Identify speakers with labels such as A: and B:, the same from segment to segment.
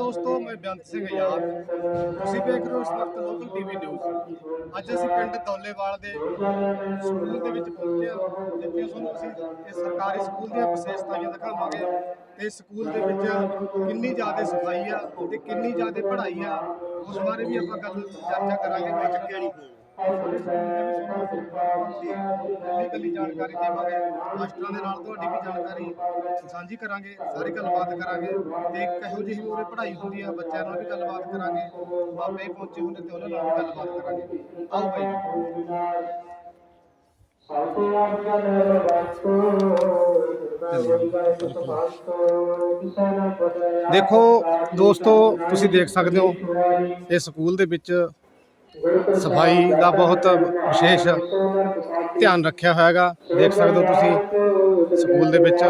A: ਦੋਸਤੋ, ਮੈਂ ਬੇਅੰਤ ਸਿੰਘ ਯਾਰ। ਤੁਸੀਂ ਵੇਖ ਰਹੇ ਹੋ ਇਸ ਵਕਤ ਲੋਕਲ ਟੀਵੀ ਨਿਊਜ਼। ਅੱਜ ਅਸੀਂ ਪਿੰਡ ਦੌਲੇਵਾਲ ਦੇ ਸਕੂਲ ਦੇ ਵਿੱਚ ਪਹੁੰਚੇ ਹਾਂ, ਜਿੱਥੇ ਤੁਹਾਨੂੰ ਅਸੀਂ ਇਹ ਸਰਕਾਰੀ ਸਕੂਲ ਦੀਆਂ ਵਿਸ਼ੇਸ਼ਤਾਵਾਂ ਦਿਖਾਵਾਂਗੇ। ਤੇ ਸਕੂਲ ਦੇ ਵਿੱਚ ਕਿੰਨੀ ਜ਼ਿਆਦਾ ਸਫ਼ਾਈ ਆ ਤੇ ਕਿੰਨੀ ਜ਼ਿਆਦਾ ਪੜ੍ਹਾਈ ਆ, ਉਸ ਬਾਰੇ ਵੀ ਆਪਾਂ ਗੱਲ ਚਰਚਾ ਕਰਾਂਗੇ, ਮੈਂ ਚੱਕਿਆ ਨਹੀਂ। ਕੱਲੀ ਕੱਲੀ ਜਾਣਕਾਰੀ ਦੇਵਾਂਗੇ। ਮਾਸਟਰਾਂ ਦੇ ਨਾਲ ਤੁਹਾਡੀ ਵੀ ਜਾਣਕਾਰੀ ਸਾਂਝੀ ਕਰਾਂਗੇ, ਸਾਰੀ ਗੱਲਬਾਤ ਕਰਾਂਗੇ ਤੇ ਕਿਹੋ ਜਿਹੀ ਉਰੇ ਪੜ੍ਹਾਈ ਹੁੰਦੀ ਆ, ਬੱਚਿਆਂ ਨਾਲ ਵੀ ਗੱਲਬਾਤ ਕਰਾਂਗੇ, ਬਾਬੇ ਪਹੁੰਚੇ ਹੁੰਦੇ ਤੇ ਉਹਨਾਂ ਨਾਲ ਵੀ ਗੱਲਬਾਤ ਕਰਾਂਗੇ। ਆਓ ਬਾਈ। ਦੇਖੋ ਦੋਸਤੋ, ਤੁਸੀਂ ਦੇਖ ਸਕਦੇ ਹੋ ਇਹ ਸਕੂਲ ਦੇ ਵਿੱਚ ਸਫ਼ਾਈ ਦਾ ਬਹੁਤ ਵਿਸ਼ੇਸ਼ ਧਿਆਨ ਰੱਖਿਆ ਹੋਇਆ ਹੈਗਾ ਦੇਖ ਸਕਦੇ ਹੋ ਤੁਸੀਂ ਸਕੂਲ ਦੇ ਵਿੱਚ।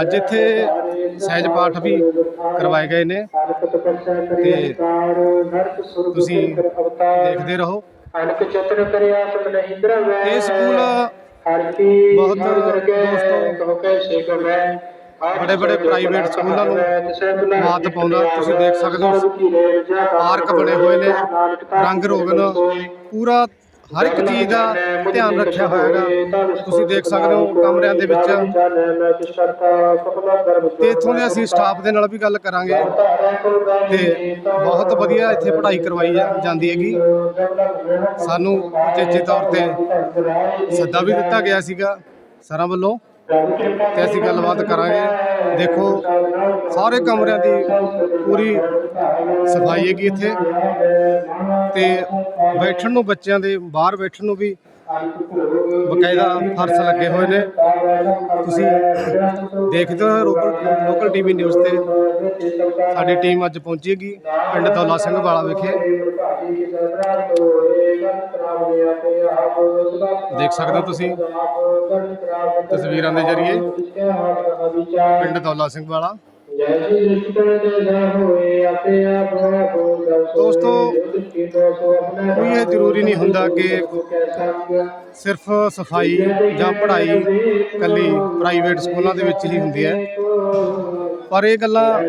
A: ਅੱਜ ਇੱਥੇ ਸਹਿਜ ਪਾਠ ਵੀ ਕਰਵਾਏ ਗਏ ਨੇ। ਤੇ ਤੁਸੀਂ ਦੇਖਦੇ ਰਹੋ। ਇਹ ਸਕੂਲ ਬਹੁਤ
B: ਦੋਸਤੋ ਕਹੋ ਕੈ ਸੇ
A: ਬੜੇ-ਬੜੇ ਪ੍ਰਾਈਵੇਟ ਸਕੂਲਾਂ ਨੂੰ ਮਾਤ ਪਾਉਂਦਾ। ਤੁਸੀਂ ਦੇਖ ਸਕਦੇ ਹੋ, ਪਾਰਕ ਬਣੇ ਹੋਏ ਨੇ, ਰੰਗ ਰੋਗਨ, ਪੂਰਾ ਹਰ ਇੱਕ ਚੀਜ਼ ਦਾ ਧਿਆਨ ਰੱਖਿਆ ਹੋਇਆ ਹੈਗਾ। ਤੁਸੀਂ ਦੇਖ ਸਕਦੇ ਹੋ, ਕਮਰਿਆਂ ਦੇ ਵਿੱਚ। ਤੇ ਇੱਥੋਂ ਦੇ ਅਸੀਂ ਸਟਾਫ ਦੇ ਨਾਲ ਵੀ ਗੱਲ ਕਰਾਂਗੇ ਤੇ ਬਹੁਤ ਵਧੀਆ ਇੱਥੇ ਪੜ੍ਹਾਈ ਕਰਵਾਈ ਜਾ- ਜਾਂਦੀ ਹੈਗੀ। ਸਾਨੂੰ ਉਚੇਚੇ ਤੌਰ ਤੇ ਸੱਦਾ ਵੀ ਦਿੱਤਾ ਗਿਆ ਸੀਗਾ। ਸਰਾਂ ਵੱਲੋਂ ਤੇ ਅਸੀਂ ਗੱਲਬਾਤ ਕਰਾਂਗੇ। ਦੇਖੋ, ਸਾਰੇ ਕਮਰਿਆਂ ਦੀ ਪੂਰੀ ਸਫ਼ਾਈ ਹੈਗੀ ਇੱਥੇ। ਤੇ ਬੈਠਣ ਨੂੰ ਬੱਚਿਆਂ ਦੇ, ਬਾਹਰ ਬੈਠਣ ਨੂੰ ਵੀ ਬਕਾਇਦਾ ਫਰਸ਼ ਲੱਗੇ ਹੋਏ ਨੇ। ਤੁਸੀਂ ਦੇਖਦੇ ਹੋ ਲੋਕਲ ਲੋਕਲ ਟੀਵੀ ਨਿਊਜ਼ ਤੇ। ਸਾਡੀ ਟੀਮ ਅੱਜ ਪਹੁੰਚੇਗੀ ਪਿੰਡ ਦੌਲਾ ਸਿੰਘ ਵਾਲਾ ਵਿਖੇ। ਦੇਖ ਸਕਦੇ ਹੋ ਤੁਸੀਂ ਤਸਵੀਰਾਂ ਦੇ ਜ਼ਰੀਏ। ਪਿੰਡ ਦੌਲਾ ਸਿੰਘ ਵਾਲਾ।
B: ਦੋਸਤੋ,
A: ਕੋਈ ਇਹ ਜ਼ਰੂਰੀ ਨਹੀਂ ਹੁੰਦਾ ਕਿ ਸਿਰਫ ਸਫ਼ਾਈ ਜਾਂ ਪੜ੍ਹਾਈ ਕੱਲੀ ਪ੍ਰਾਈਵੇਟ ਸਕੂਲਾਂ ਦੇ ਵਿੱਚ ਹੀ ਹੁੰਦੀ ਹੈ। ਪਰ ਇਹ ਗੱਲਾਂ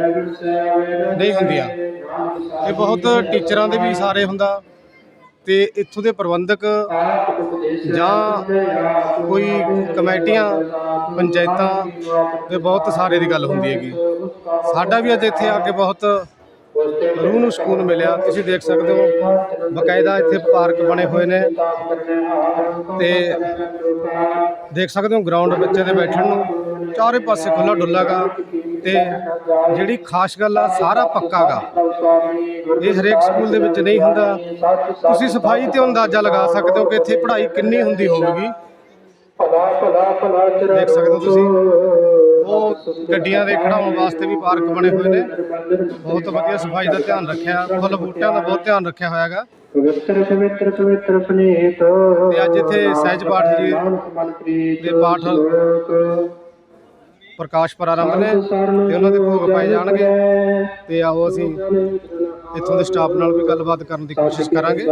A: ਨਹੀਂ ਹੁੰਦੀਆਂ। ਇਹ ਬਹੁਤ ਟੀਚਰਾਂ ਦੇ ਵੀ ਸਾਰੇ ਹੁੰਦਾ। ਤੇ ਇੱਥੋਂ ਦੇ ਪ੍ਰਬੰਧਕ ਜਾਂ ਕੋਈ ਕਮੇਟੀਆਂ, ਪੰਚਾਇਤਾਂ ਦੇ ਬਹੁਤ ਸਾਰੇ ਦੀ ਗੱਲ ਹੁੰਦੀ ਹੈਗੀ। ਸਾਡਾ ਵੀ ਅੱਜ ਇੱਥੇ ਆ ਕੇ ਬਹੁਤ ਰੂਹ ਨੂੰ ਸਕੂਨ ਮਿਲਿਆ। ਤੁਸੀਂ ਦੇਖ ਸਕਦੇ ਹੋ, ਬਕਾਇਦਾ ਇੱਥੇ ਪਾਰਕ ਬਣੇ ਹੋਏ ਨੇ। ਤੇ ਦੇਖ ਸਕਦੇ ਹੋ ਗਰਾਊਂਡ ਬੱਚੇ ਦੇ ਬੈਠਣ ਨੂੰ। ਚਾਰੇ ਪਾਸੇ ਖੁੱਲਾ ਡੁੱਲਾਗਾ ਤੇ ਜਿਹੜੀ ਖਾਸ ਗੱਲ ਆ, ਸਾਰਾ ਪੱਕਾਗਾ ਇਹ ਹਰੇਕ ਸਕੂਲ ਦੇ ਵਿੱਚ ਨਹੀਂ ਹੁੰਦਾ। ਤੁਸੀਂ ਸਫ਼ਾਈ ਤੇ ਅੰਦਾਜ਼ਾ ਲਗਾ ਸਕਦੇ ਹੋ ਕਿ ਇੱਥੇ ਪੜ੍ਹਾਈ ਕਿੰਨੀ ਹੁੰਦੀ ਹੋਵੇਗੀ।
B: ਦੇਖ ਸਕਦੇ ਹੋ ਤੁਸੀਂ।
A: ਉਹ ਗੱਡੀਆਂ ਦੇ ਖੜਾਉਣ ਵਾਸਤੇ ਵੀ ਪਾਰਕ ਬਣੇ ਹੋਏ ਨੇ। ਬਹੁਤ ਵਧੀਆ ਸਫ਼ਾਈ ਦਾ ਧਿਆਨ ਰੱਖਿਆ ਫੁੱਲ ਬੂਟਿਆਂ ਦਾ ਬਹੁਤ ਧਿਆਨ ਰੱਖਿਆ ਹੋਇਆ ਹੈਗਾ। ਤੇ ਅੱਜ ਇੱਥੇ ਸਹਿਜ ਪਾਠ ਜੀ ਦੇ ਪਾਠ ਪ੍ਰਕਾਸ਼ ਪ੍ਰਾਰੰਭ ਨੇ ਤੇ ਉਹਨਾਂ ਦੇ ਭੋਗ ਪਾਏ ਜਾਣਗੇ। ਤੇ ਆਓ ਅਸੀਂ ਇੱਥੋਂ ਦੇ ਸਟਾਫ ਨਾਲ ਵੀ ਗੱਲਬਾਤ ਕਰਨ ਦੀ ਕੋਸ਼ਿਸ਼ ਕਰਾਂਗੇ।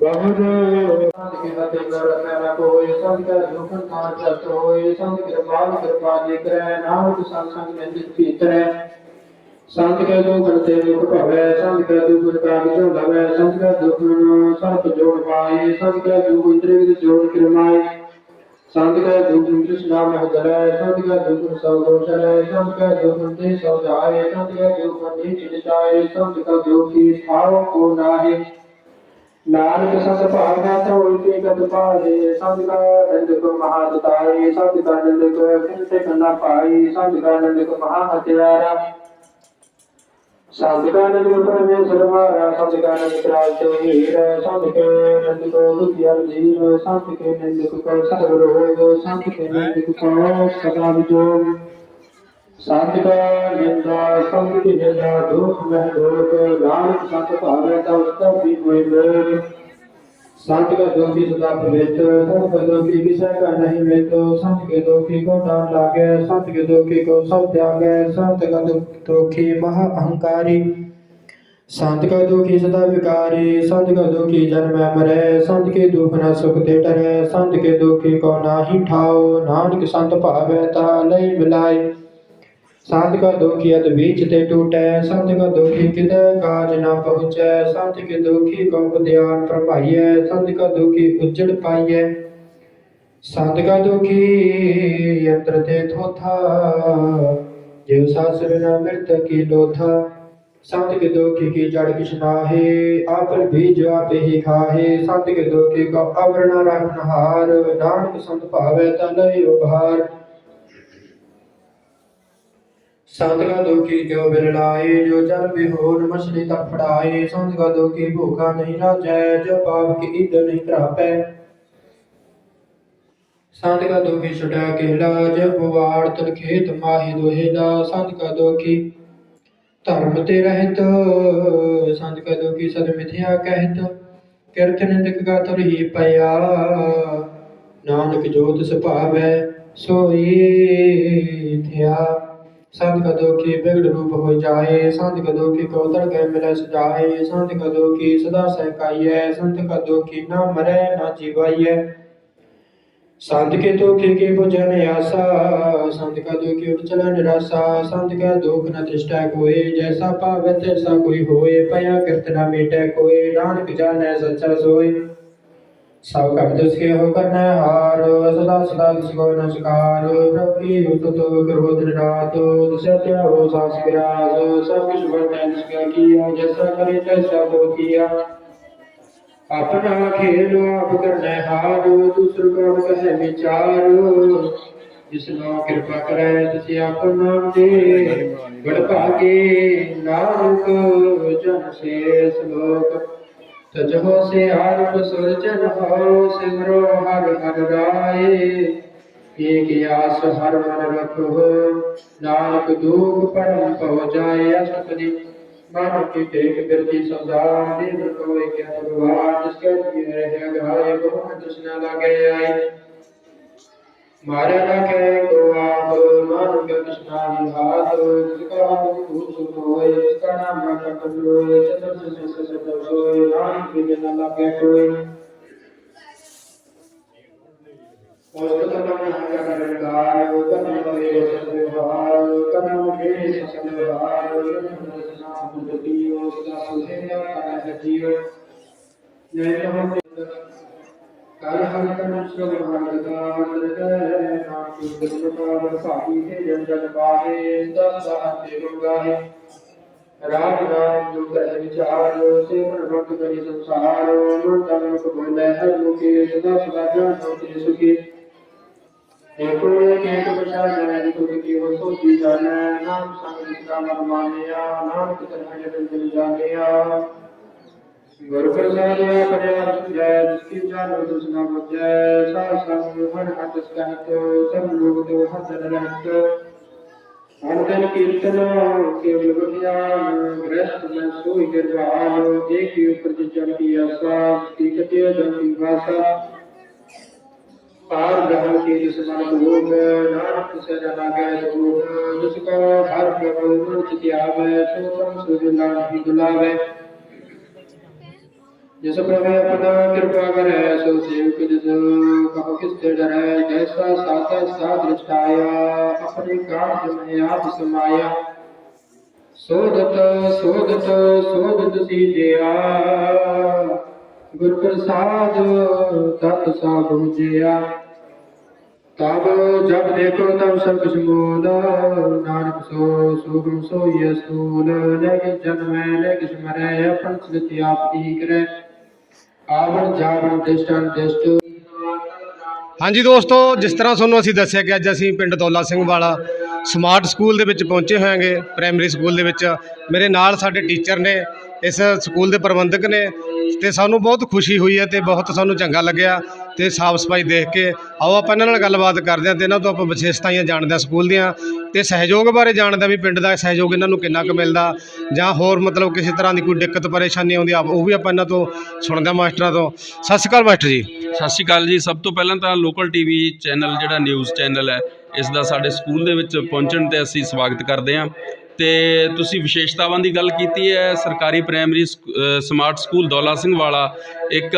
B: ਬਹੁਤ ਸੰਤ ਕੀ ਫਤਿਹ ਕੋਈ ਸੰਤ ਕਾ ਦੁਖਨ ਥਾਂ ਚਤ ਹੋਏ ਸੰਤ ਕਿਰਪਾਲ ਕਿਰਪਾ ਜੀ ਕਰੈ ਨਾਮ ਸੰਗ ਸੰਗ ਨਿੰਦਿਤ ਭੀਤਰੈ ਸੰਤ ਕੇ ਦੁਖ ਤੇ ਦੁਖ ਭਵੈ ਸੰਤ ਕੇ ਦੁਖ ਕਾ ਵਿਚੋ ਲਵੈ ਸੰਤ ਕੇ ਦੁਖ ਸਰਪ ਜੋੜ ਪਾਏ ਸੰਤ ਕੇ ਦੁਖ ਇੰਦਰੀ ਵਿਦ ਜੋੜ ਕਿਰਮਾਏ ਸੰਤ ਕੇ ਦੁਖ ਕ੍ਰਿਸ਼ਨਾ ਮਹਿ ਜਲੈ ਸੰਤ ਕੇ ਦੁਖ ਸਭ ਦੋਸ਼ੈ ਸੰਤ ਕੇ ਦੁਖ ਤੇ ਸਭ ਜਾਏ ਸੰਤ ਕੇ ਦੁਖ ਨੀਚ ਨਿਚਾਏ ਸੰਤ ਕਾ ਦੁਖ ਕੀ ਥਾਉ ਕੋ ਨਾਹੀ ਨਾਨਕ ਸੰਤ ਭਾਵਨਾ ਤੋਂ ਇਤੇ ਗਤ ਪਾਏ ਸੰਤ ਕਾ ਨੰਦ ਕੋ ਮਹਾ ਦਤਾਈ ਸੰਤ ਕਾ ਨੰਦ ਕੋ ਫਿਰ ਤੇ ਕੰਨਾ ਪਾਈ ਸੰਤ ਕਾ ਨੰਦ ਕੋ ਮਹਾ ਹਤਿਆਰਾ ਸੰਤ ਕਾ ਨੰਦ ਕੋ ਪਰਮੇਸ਼ਰ ਮਾਰਾ ਸੰਤ ਕਾ ਨੰਦ ਕਰਾਲ ਤੇ ਹੀਰ ਸੰਤ ਕੇ ਨੰਦ ਕੋ ਬੁੱਧਿ ਅਰਜੀਵ ਸੰਤ ਕੇ ਨੰਦ ਕੋ ਸਰਬ ਰੋਗ ਸੰਤ ਕੇ ਨੰਦ ਕੋ ਸਦਾ ਵਿਜੋਗ। ਸੰਤ ਕਾ ਨਿੰਦਾ ਸੰਤ ਕੀ ਨਿੰਦਾ ਦੁਖ ਮਹਿ ਦੁਖ ਨਾਨਕ ਸੰਤ ਭਾਵੇ ਤਾ ਉਸਤਾ ਵੀ ਕੋਈ ਲੋਗ ਸੰਤ ਕਾ ਦੋਖੀ ਸਦਾ ਪਵਿੱਤ ਸੰਤ ਕਾ ਦੋਖੀ ਵਿਸੈ ਕਾ ਨਹੀਂ ਮਿਤ ਸੰਤ ਕੇ ਦੋਖੀ ਕੋ ਡਾਨ ਲਾਗੇ ਸੰਤ ਕੇ ਦੋਖੀ ਕੋ ਸਭ ਤਿਆਗੈ ਸੰਤ ਕਾ ਦੁਖ- ਦੋਖੀ ਮਹਾ ਅਹੰਕਾਰੀ ਸੰਤ ਕਾ ਦੁਖੀ ਸਦਾ ਵਿਕਾਰੀ ਸੰਤ ਕਾ ਦੁਖੀ ਜਨਮੈ ਮਰੈ ਸੰਤ ਕੇ ਦੁਖ ਨ ਸੁਖ ਤੇ ਟਰੈ ਸੰਤ ਕੇ ਦੁਖੀ ਕੋ ਨਾਹੀ ਠਾਓ ਨਾਨਕ ਸੰਤ ਭਾਵੈ ਤਾ ਲਈ ਮਿਲਾਏ ਸੰਤ ਕਾ ਦੁਖੀ ਅਤ ਵਿੱਚ ਤੇ ਟੂਟੈ, ਸੰਤ ਕਾ ਦੁਖੀ ਕਿਤੇ ਕਾਜ ਨਾ ਪਹੁੰਚੈ, ਸੰਤ ਕੇ ਦੁਖੀ ਕੋ ਉਪਦਿਆਨ ਪ੍ਰਭਾਈਐ, ਸੰਤ ਕਾ ਦੁਖੀ ਉਜੜ ਪਾਈਐ। ਸੰਤ ਕਾ ਦੁਖੀ ਯੰਤਰ ਤੇ ਥੋਥਾ ਜਿਵ ਸਾਸ ਬਿਨਾ ਮਿਰਤ ਕੀ ਲੋਥਾ। ਸੰਤ ਕੇ ਦੁਖੀ ਕੀ ਜੜ ਕਿਛ ਨਾਹੀ, ਆਪਨ ਬੀਜ ਆਪੇ ਹੀ ਖਾਹੇ। ਸੰਤ ਕੇ ਦੁਖੀ ਕੋ ਅਵਰਣ ਰੱਖਨ ਨਾਨਕ ਸੰਤ ਭਾਵੇ ਤਨਿ ਉਭਾਰ। ਸੰਤ ਦੁਖੀ ਕਿਉ ਬਿਨ ਜੋ ਜਲ ਬਿਹੋਰ ਮਛਲੀ ਤੜਫੜਾਏ ਸੰਤ ਦੁਖੀ ਭੂਖਾ ਨਹੀਂ ਰਾਜੈ, ਜੋ ਪਾਪ ਕੀ ਇਦ ਨਹੀਂ ਤਰਾਪੈ ਸੰਤ ਕਾ ਦੁਖੀ ਛੁਟਾ ਕੇ ਲਾਜ ਬਵਾੜ ਤਨ ਖੇਤ ਮਾਹੀ ਦੋਹੇਲਾ ਸੰਤ ਕਾ ਦੁਖੀ ਧਰਮ ਤੇ ਰਹਿਤ ਸੰਤ ਕਾ ਦੁਖੀ ਸਦ ਮਿਥਿਆ ਕਹਿਤ। ਕਿਰਤ ਨਿੰਦਕ ਕਾ ਤੁਰ ਹੀ ਪਿਆ, ਨਾਨਕ ਜੋਤ ਸੁਭਾਵੈ, ਸੋਈ ਥਿਆ। ਸੰਤ ਕਾ ਦੁਖੀ ਬਿਗੜ ਰੂਪ ਹੋ ਜਾਏ ਸੰਤ ਕਾ ਦੁਖੀ ਕੋ ਦਰ ਮਿਲੈ ਸਜਾਏ ਸੰਤ ਕਾ ਦੁਖੀ ਸਦਾ ਸਹਿਕਾਈਐ ਸੰਤ ਕਾ ਦੁਖੀ ਨਾ ਮਰੈ ਨਾ ਜੀਵਾਈਐ। ਸੰਤ ਕੇ ਦੁਖੀ ਕੀ ਪੁਜਨ ਆਸਾ ਸੰਤ ਕਾ ਦੁਖੀ ਉਠ ਨਿਰਾਸਾ ਸੰਤ ਕਾ ਦੁਖ ਨ ਤ੍ਰਿਸ਼ਟਾ ਕੋਏ, ਜੈਸਾ ਭਾਵੈ ਤੈਸਾ ਕੋਈ ਹੋਏ ਪਿਆ ਕਿਰਤ ਨ ਮੇਟੈ ਕੋਏ, ਨਾਨਕ ਜਾਣੈ ਸੱਚਾ ਸੋਏ। ਸਭ ਕਬ ਤਿਸ ਕੇ ਹੋ ਕਰਨਾ ਹਾਰ, ਸਦਾ ਸਦਾ ਤਿਸ ਕੋ ਨ ਸਕਾਰ। ਪ੍ਰਭ ਕੀ ਉਤਤ ਕਰੋ ਹੋ ਸਾਸ ਗਿਰਾਜ ਸਭ ਕਿਛ ਵਰਤੈ ਤਿਸ ਕਾ ਕੀਆ, ਜੈਸਾ ਕਰੇ ਤੈਸਾ ਹੋ ਕੀਆ। ਆਪਣਾ ਖੇਲ ਆਪ ਕਰਨਾ ਹਾਰ, ਦੂਸਰ ਕੌਣ ਕਹੇ ਵਿਚਾਰ। ਜਿਸ ਨੂੰ ਕਿਰਪਾ ਕਰੈ, ਤਿਸ ਆਪਨ ਨਾਮ ਦੇ ਗੜ ਭਾਗੇ ਨਾਨਕ, ਜਨ ਸੇ ਸਲੋਕ ਤਜਹੋ ਸੇ ਆਰਭ ਸੁਰਜਨ ਹੋ ਸਿਮਰੋ ਹਰ ਹਰ ਰਾਏ ਏਕ ਆਸ ਹਰ ਮਨ ਰਖੋ, ਨਾਨਕ ਦੂਖ ਪਰਮ ਪਉ ਜਾਏ ਅਸਤਿ ਮਾਨੋ ਕੀ ਟੇਕ ਬਿਰਤੀ ਸੰਸਾਰ ਦੇ ਕੋਏ ਕਿਆ ਭਗਵਾਨ ਜਿਸ ਕੇ ਰਹਿ ਗਾਏ ਬਹੁ ਤ੍ਰਿਸ਼ਨਾ ਲਾਗੇ ਆਈ ਮਰਨ ਕੈ ਕੋ ਆਪ ਮਨ ਕ੍ਰਿਸ਼ਨਾ ਵਿਭਾਤ ਜਿਕਾ ਮਨ ਭੂਤ ਹੋਏ ਜਿਕਾ ਨਾਮ ਕਾ ਕੰਡੋਏ ਸਤਿ ਸਤਿ ਸਤਿ ਹੋਏ ਨਾਮ ਬਿਨ ਨਾ ਲਾਗੇ ਕੋਈ ਕਰ ਹਰਿ ਤਨ ਸ਼ੁਭ ਹਰਿਦਾ ਅੰਦਰੈ ਨਾਮ ਕੀ ਗੁਰਮਤਾ ਭਾਗੀ ਤੇ ਜਨ ਜਨ ਪਾਵੇ ਦਸ ਤੇ ਗਾਏ ਰਾਮ ਨਾਮ ਜੋ ਕਹਿ ਵਿਚਾਰ ਸੇ ਮਨ ਭਗਤ ਕਰੀ ਸੰਸਾਰ ਮਨ ਤਨ ਮੁਖ ਬੋਲੇ ਹਰ ਮੁਖੇ ਸਦਾ ਸਦਾ ਜਾਨੋ ਤੇ ਸੁਖੀ ਏਕੋ ਏਕ ਏਕ ਬਚਾ ਜੈ ਤੁਧ ਕੀ ਹੋ ਸੋਚੀ ਜਾਣੈ ਨਾਮ ਸੰਗ ਜਿਸਾ ਮਨ ਮਾਨਿਆ ਨਾਨਕ ਤਨ ਜਨ ਜਨ ਜਾਣਿਆ ਗੁਰ ਪ੍ਰਸਾਦ ਆਪਣਿਆ ਸੁਝੈ ਜਿਸਕੀ ਜਾਣੋ ਤਿਸ ਨਾ ਬੁਝੈ ਸਾਧ ਸੰਗ ਹਰ ਹੱਥ ਸਕਹਿਤ ਸਭ ਲੋਕ ਤੇ ਹੱਥ ਰਹਿਤ ਅਨੰਦਨ ਕੀਰਤਨ ਕੇਵਲ ਗੁਣਿਆਨ ਗ੍ਰਸਤ ਮੈਂ ਸੋਈ ਨਿਰਵਾਨ ਇੱਕ ਹੀ ਉਪਰ ਚੜ ਕੀ ਆਸਾ ਕੀ ਕਤਿ ਜਨ ਕੀ ਵਾਸਾ ਪਾਰ ਬ੍ਰਹਮ ਕੀ ਜਿਸ ਮਨ ਲੋਕ ਨਾਨਕ ਸੇ ਨ ਲਾਗੈ ਦੁਖ ਜਿਸ ਕੋ ਹਰ ਪ੍ਰਭੂ ਮੁਚ ਧਿਆਵੈ ਸੋ ਤਮ ਸੁਜ ਨਾਨਕ ਦੁਲਾਵੈ ਜਿਸ ਪ੍ਰਭੂ ਆਪਣਾ ਕਿਰਪਾ ਕਰੈ, ਸੋ ਸੇਵਕ ਜਿਸ ਕਹੋ ਕਿਸ ਤੇ ਡਰੈ, ਜੈਸਾ ਸਾਤਾ ਸਾ ਦ੍ਰਿਸ਼ਟਾਇਆ ਆਪਣੇ ਕਾਜ ਮੈਂ ਆਪ ਸਮਾਇਆ। ਸੋਦਤ ਸੋਦਤ ਸੋਦਤ ਸੀਜਿਆ ਗੁਰ ਪ੍ਰਸਾਦ ਤਤ ਸਾ ਬੁਝਿਆ ਤਬ ਜਬ ਦੇਖੋ ਤਬ ਸਭ ਕੁਛ ਮੋਦ ਨਾਨਕ ਸੋ ਸੁਗਮ ਸੋਈ ਅਸੂਲ ਲੈ ਜਨਮੈ, ਲੈ ਕਿਛ ਮਰੈ ਆਪਨ ਸ੍ਰਿਤੀ ਆਪ ਹੀ ਕਰੈ। ਆਵਣ ਜਾਵਣ ਦਿਸ਼ਟਨ ਦਿਸ਼ਟ
A: ਹਾਂਜੀ ਦੋਸਤੋ, ਜਿਸ ਤਰ੍ਹਾਂ ਤੁਹਾਨੂੰ ਅਸੀਂ ਦੱਸਿਆ ਕਿ ਅੱਜ ਅਸੀਂ ਪਿੰਡ ਦੌਲਾ ਸਿੰਘ ਵਾਲਾ ਸਮਾਰਟ ਸਕੂਲ ਦੇ ਵਿੱਚ ਪਹੁੰਚੇ ਹੋਇਆਂਗੇ ਪ੍ਰਾਇਮਰੀ ਸਕੂਲ ਦੇ ਵਿੱਚ। ਮੇਰੇ ਨਾਲ ਸਾਡੇ ਟੀਚਰ ਨੇ ਇਸ ਸਕੂਲ ਦੇ ਪ੍ਰਬੰਧਕ ਨੇ ਤੇ ਸਾਨੂੰ ਬਹੁਤ ਖੁਸ਼ੀ ਹੋਈ ਹੈ ਤੇ ਬਹੁਤ ਸਾਨੂੰ ਚੰਗਾ ਲੱਗਿਆ ਤੇ ਸਾਫ਼ ਸਫ਼ਾਈ ਦੇਖ ਕੇ। ਆਓ ਆਪਾਂ ਇਹਨਾਂ ਨਾਲ ਗੱਲਬਾਤ ਕਰਦੇ ਹਾਂ ਤੇ ਇਹਨਾਂ ਤੋਂ ਆਪਾਂ ਵਿਸ਼ੇਸ਼ਤਾਵਾਂ ਜਾਣਦੇ ਹਾਂ ਸਕੂਲ ਦੀਆਂ ਤੇ ਸਹਿਯੋਗ ਬਾਰੇ ਜਾਣਦੇ ਹਾਂ ਵੀ ਪਿੰਡ ਦਾ ਸਹਿਯੋਗ ਇਹਨਾਂ ਨੂੰ ਕਿੰਨਾ ਕੁ ਮਿਲਦਾ ਜਾਂ ਹੋਰ ਮਤਲਬ ਕਿਸੇ ਤਰ੍ਹਾਂ ਦੀ ਕੋਈ ਦਿੱਕਤ ਪਰੇਸ਼ਾਨੀ ਆਉਂਦੀ ਆ, ਉਹ ਵੀ ਆਪਾਂ ਇਹਨਾਂ ਤੋਂ ਸੁਣਦੇ ਹਾਂ ਮਾਸਟਰਾਂ ਤੋਂ। ਸਤਿ ਸ਼੍ਰੀ ਅਕਾਲ ਮਾਸਟਰ ਜੀ।
C: ਸਤਿ ਸ਼੍ਰੀ ਅਕਾਲ ਜੀ। ਸਭ ਤੋਂ ਪਹਿਲਾਂ ਤਾਂ ਲੋਕਲ ਟੀਵੀ ਚੈਨਲ ਜਿਹੜਾ ਨਿਊਜ਼ ਚੈਨਲ ਹੈ, ਇਸ ਦਾ ਸਾਡੇ ਸਕੂਲ ਦੇ ਵਿੱਚ ਪਹੁੰਚਣ ਤੇ ਅਸੀਂ ਸਵਾਗਤ ਕਰਦੇ ਹਾਂ। ਤੇ ਤੁਸੀਂ ਵਿਸ਼ੇਸ਼ਤਾਵਾਂ ਦੀ ਗੱਲ ਕੀਤੀ ਹੈ, ਸਰਕਾਰੀ ਪ੍ਰਾਇਮਰੀ ਸਕ- ਸਮਾਰਟ ਸਕੂਲ ਦੌਲਾ ਸਿੰਘ ਵਾਲਾ, ਇੱਕ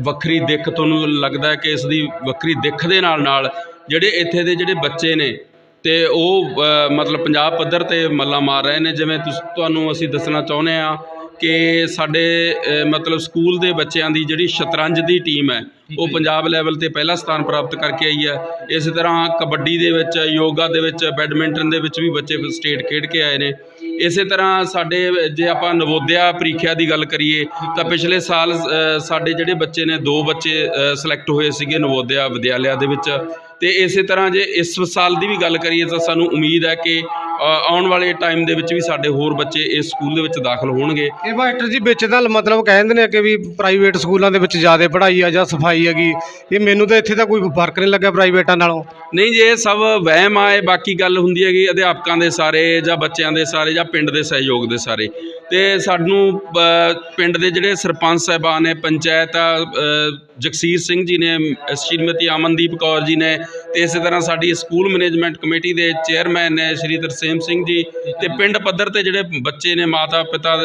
C: ਵੱਖਰੀ ਦਿੱਖ ਤੁਹਾਨੂੰ ਲੱਗਦਾ ਕਿ ਇਸ ਦੀ ਵੱਖਰੀ ਦਿੱਖ ਦੇ ਨਾਲ ਨਾਲ ਜਿਹੜੇ ਇੱਥੇ ਦੇ ਜਿਹੜੇ ਬੱਚੇ ਨੇ
D: ਤੇ ਉਹ ਮਤਲਬ ਪੰਜਾਬ ਪੱਧਰ ਤੇ ਮੱਲਾ ਮਾਰ ਰਹੇ ਨੇ, ਜਿਵੇਂ ਤੁਹਾਨੂੰ ਅਸੀਂ ਦੱਸਣਾ ਚਾਹੁੰਦੇ ਆ ਕਿ ਸਾਡੇ ਮਤਲਬ ਸਕੂਲ ਦੇ ਬੱਚਿਆਂ ਦੀ ਜਿਹੜੀ ਸ਼ਤਰੰਜ ਦੀ ਟੀਮ ਹੈ ਉਹ ਪੰਜਾਬ ਲੈਵਲ ਤੇ ਪਹਿਲਾ ਸਥਾਨ ਪ੍ਰਾਪਤ ਕਰਕੇ ਆਈ ਹੈ। ਇਸੇ ਤਰ੍ਹਾਂ ਕਬੱਡੀ ਦੇ ਵਿੱਚ ਯੋਗਾ ਦੇ ਵਿੱਚ ਬੈਡਮਿੰਟਨ ਦੇ ਵਿੱਚ ਵੀ ਬੱਚੇ ਸਟੇਟ ਖੇਡ ਕੇ ਆਏ ਨੇ। ਇਸੇ ਤਰ੍ਹਾਂ ਸਾਡੇ ਜੇ ਆਪਾਂ ਨਵੋਦਿਆ ਪ੍ਰੀਖਿਆ ਦੀ ਗੱਲ ਕਰੀਏ ਤਾਂ ਪਿਛਲੇ ਸਾਲ ਸਾਡੇ ਜਿਹੜੇ ਬੱਚੇ ਨੇ ਦੋ ਬੱਚੇ ਸਿਲੈਕਟ ਹੋਏ ਸੀਗੇ ਨਵੋਦਿਆ ਵਿਦਿਆਲਿਆ ਦੇ ਵਿੱਚ। ਤੇ ਇਸੇ ਤਰ੍ਹਾਂ ਜੇ ਇਸ ਸਾਲ ਦੀ ਵੀ ਗੱਲ ਕਰੀਏ ਤਾਂ ਸਾਨੂੰ ਉਮੀਦ ਹੈ ਕਿ ਆਉਣ ਵਾਲੇ ਟਾਈਮ ਦੇ ਵਿੱਚ ਵੀ ਸਾਡੇ ਹੋਰ ਬੱਚੇ ਇਸ ਸਕੂਲ ਦੇ ਵਿੱਚ ਦਾਖਲ ਹੋਣਗੇ।
A: ਇਹ ਮਾਸਟਰ ਜੀ ਵਿੱਚ ਦਾ ਮਤਲਬ ਕਹਿੰਦੇ ਨੇ ਕਿ ਵੀ ਪ੍ਰਾਈਵੇਟ ਸਕੂਲਾਂ ਦੇ ਵਿੱਚ ਜ਼ਿਆਦਾ ਪੜ੍ਹਾਈ ਆ ਜਾਂ ਸਫ਼ਾਈ ਹੈਗੀ ਇਹ ਮੈਨੂੰ ਤਾਂ ਇੱਥੇ ਤਾਂ ਕੋਈ ਫ਼ਰਕ ਨਹੀਂ ਲੱਗਿਆ ਪ੍ਰਾਈਵੇਟਾਂ ਨਾਲੋਂ।
D: ਨਹੀਂ ਜੀ ਇਹ ਸਭ ਵਹਿਮ ਆ ਇਹ ਬਾਕੀ ਗੱਲ ਹੁੰਦੀ ਹੈਗੀ ਅਧਿਆਪਕਾਂ ਦੇ ਸਾਰੇ ਜਾਂ ਬੱਚਿਆਂ ਦੇ ਸਾਰੇ ਜਾਂ ਪਿੰਡ ਦੇ ਸਹਿਯੋਗ ਦੇ ਸਾਰੇ। ਤੇ ਸਾਨੂੰ ਪਿੰਡ ਦੇ ਜਿਹੜੇ ਸਰਪੰਚ ਸਾਹਿਬਾਨ ਨੇ ਪੰਚਾਇਤ ਆ, ਜਗਸੀਰ ਸਿੰਘ ਜੀ ਨੇ ਸ਼੍ਰੀਮਤੀ ਅਮਨਦੀਪ ਕੌਰ ਜੀ ਨੇ ਤੇ ਇਸੇ ਤਰ੍ਹਾਂ ਸਾਡੀ ਸਕੂਲ ਮੈਨੇਜਮੈਂਟ ਕਮੇਟੀ ਦੇ ਚੇਅਰਮੈਨ ਨੇ ਸ਼੍ਰੀ ਤਰਸੇਮ ਸਿੰਘ ਜੀ ਤੇ ਪਿੰਡ ਪੱਧਰ ਤੇ ਜਿਹੜੇ ਬੱਚੇ ਨੇ ਮਾਤਾ ਪਿਤਾ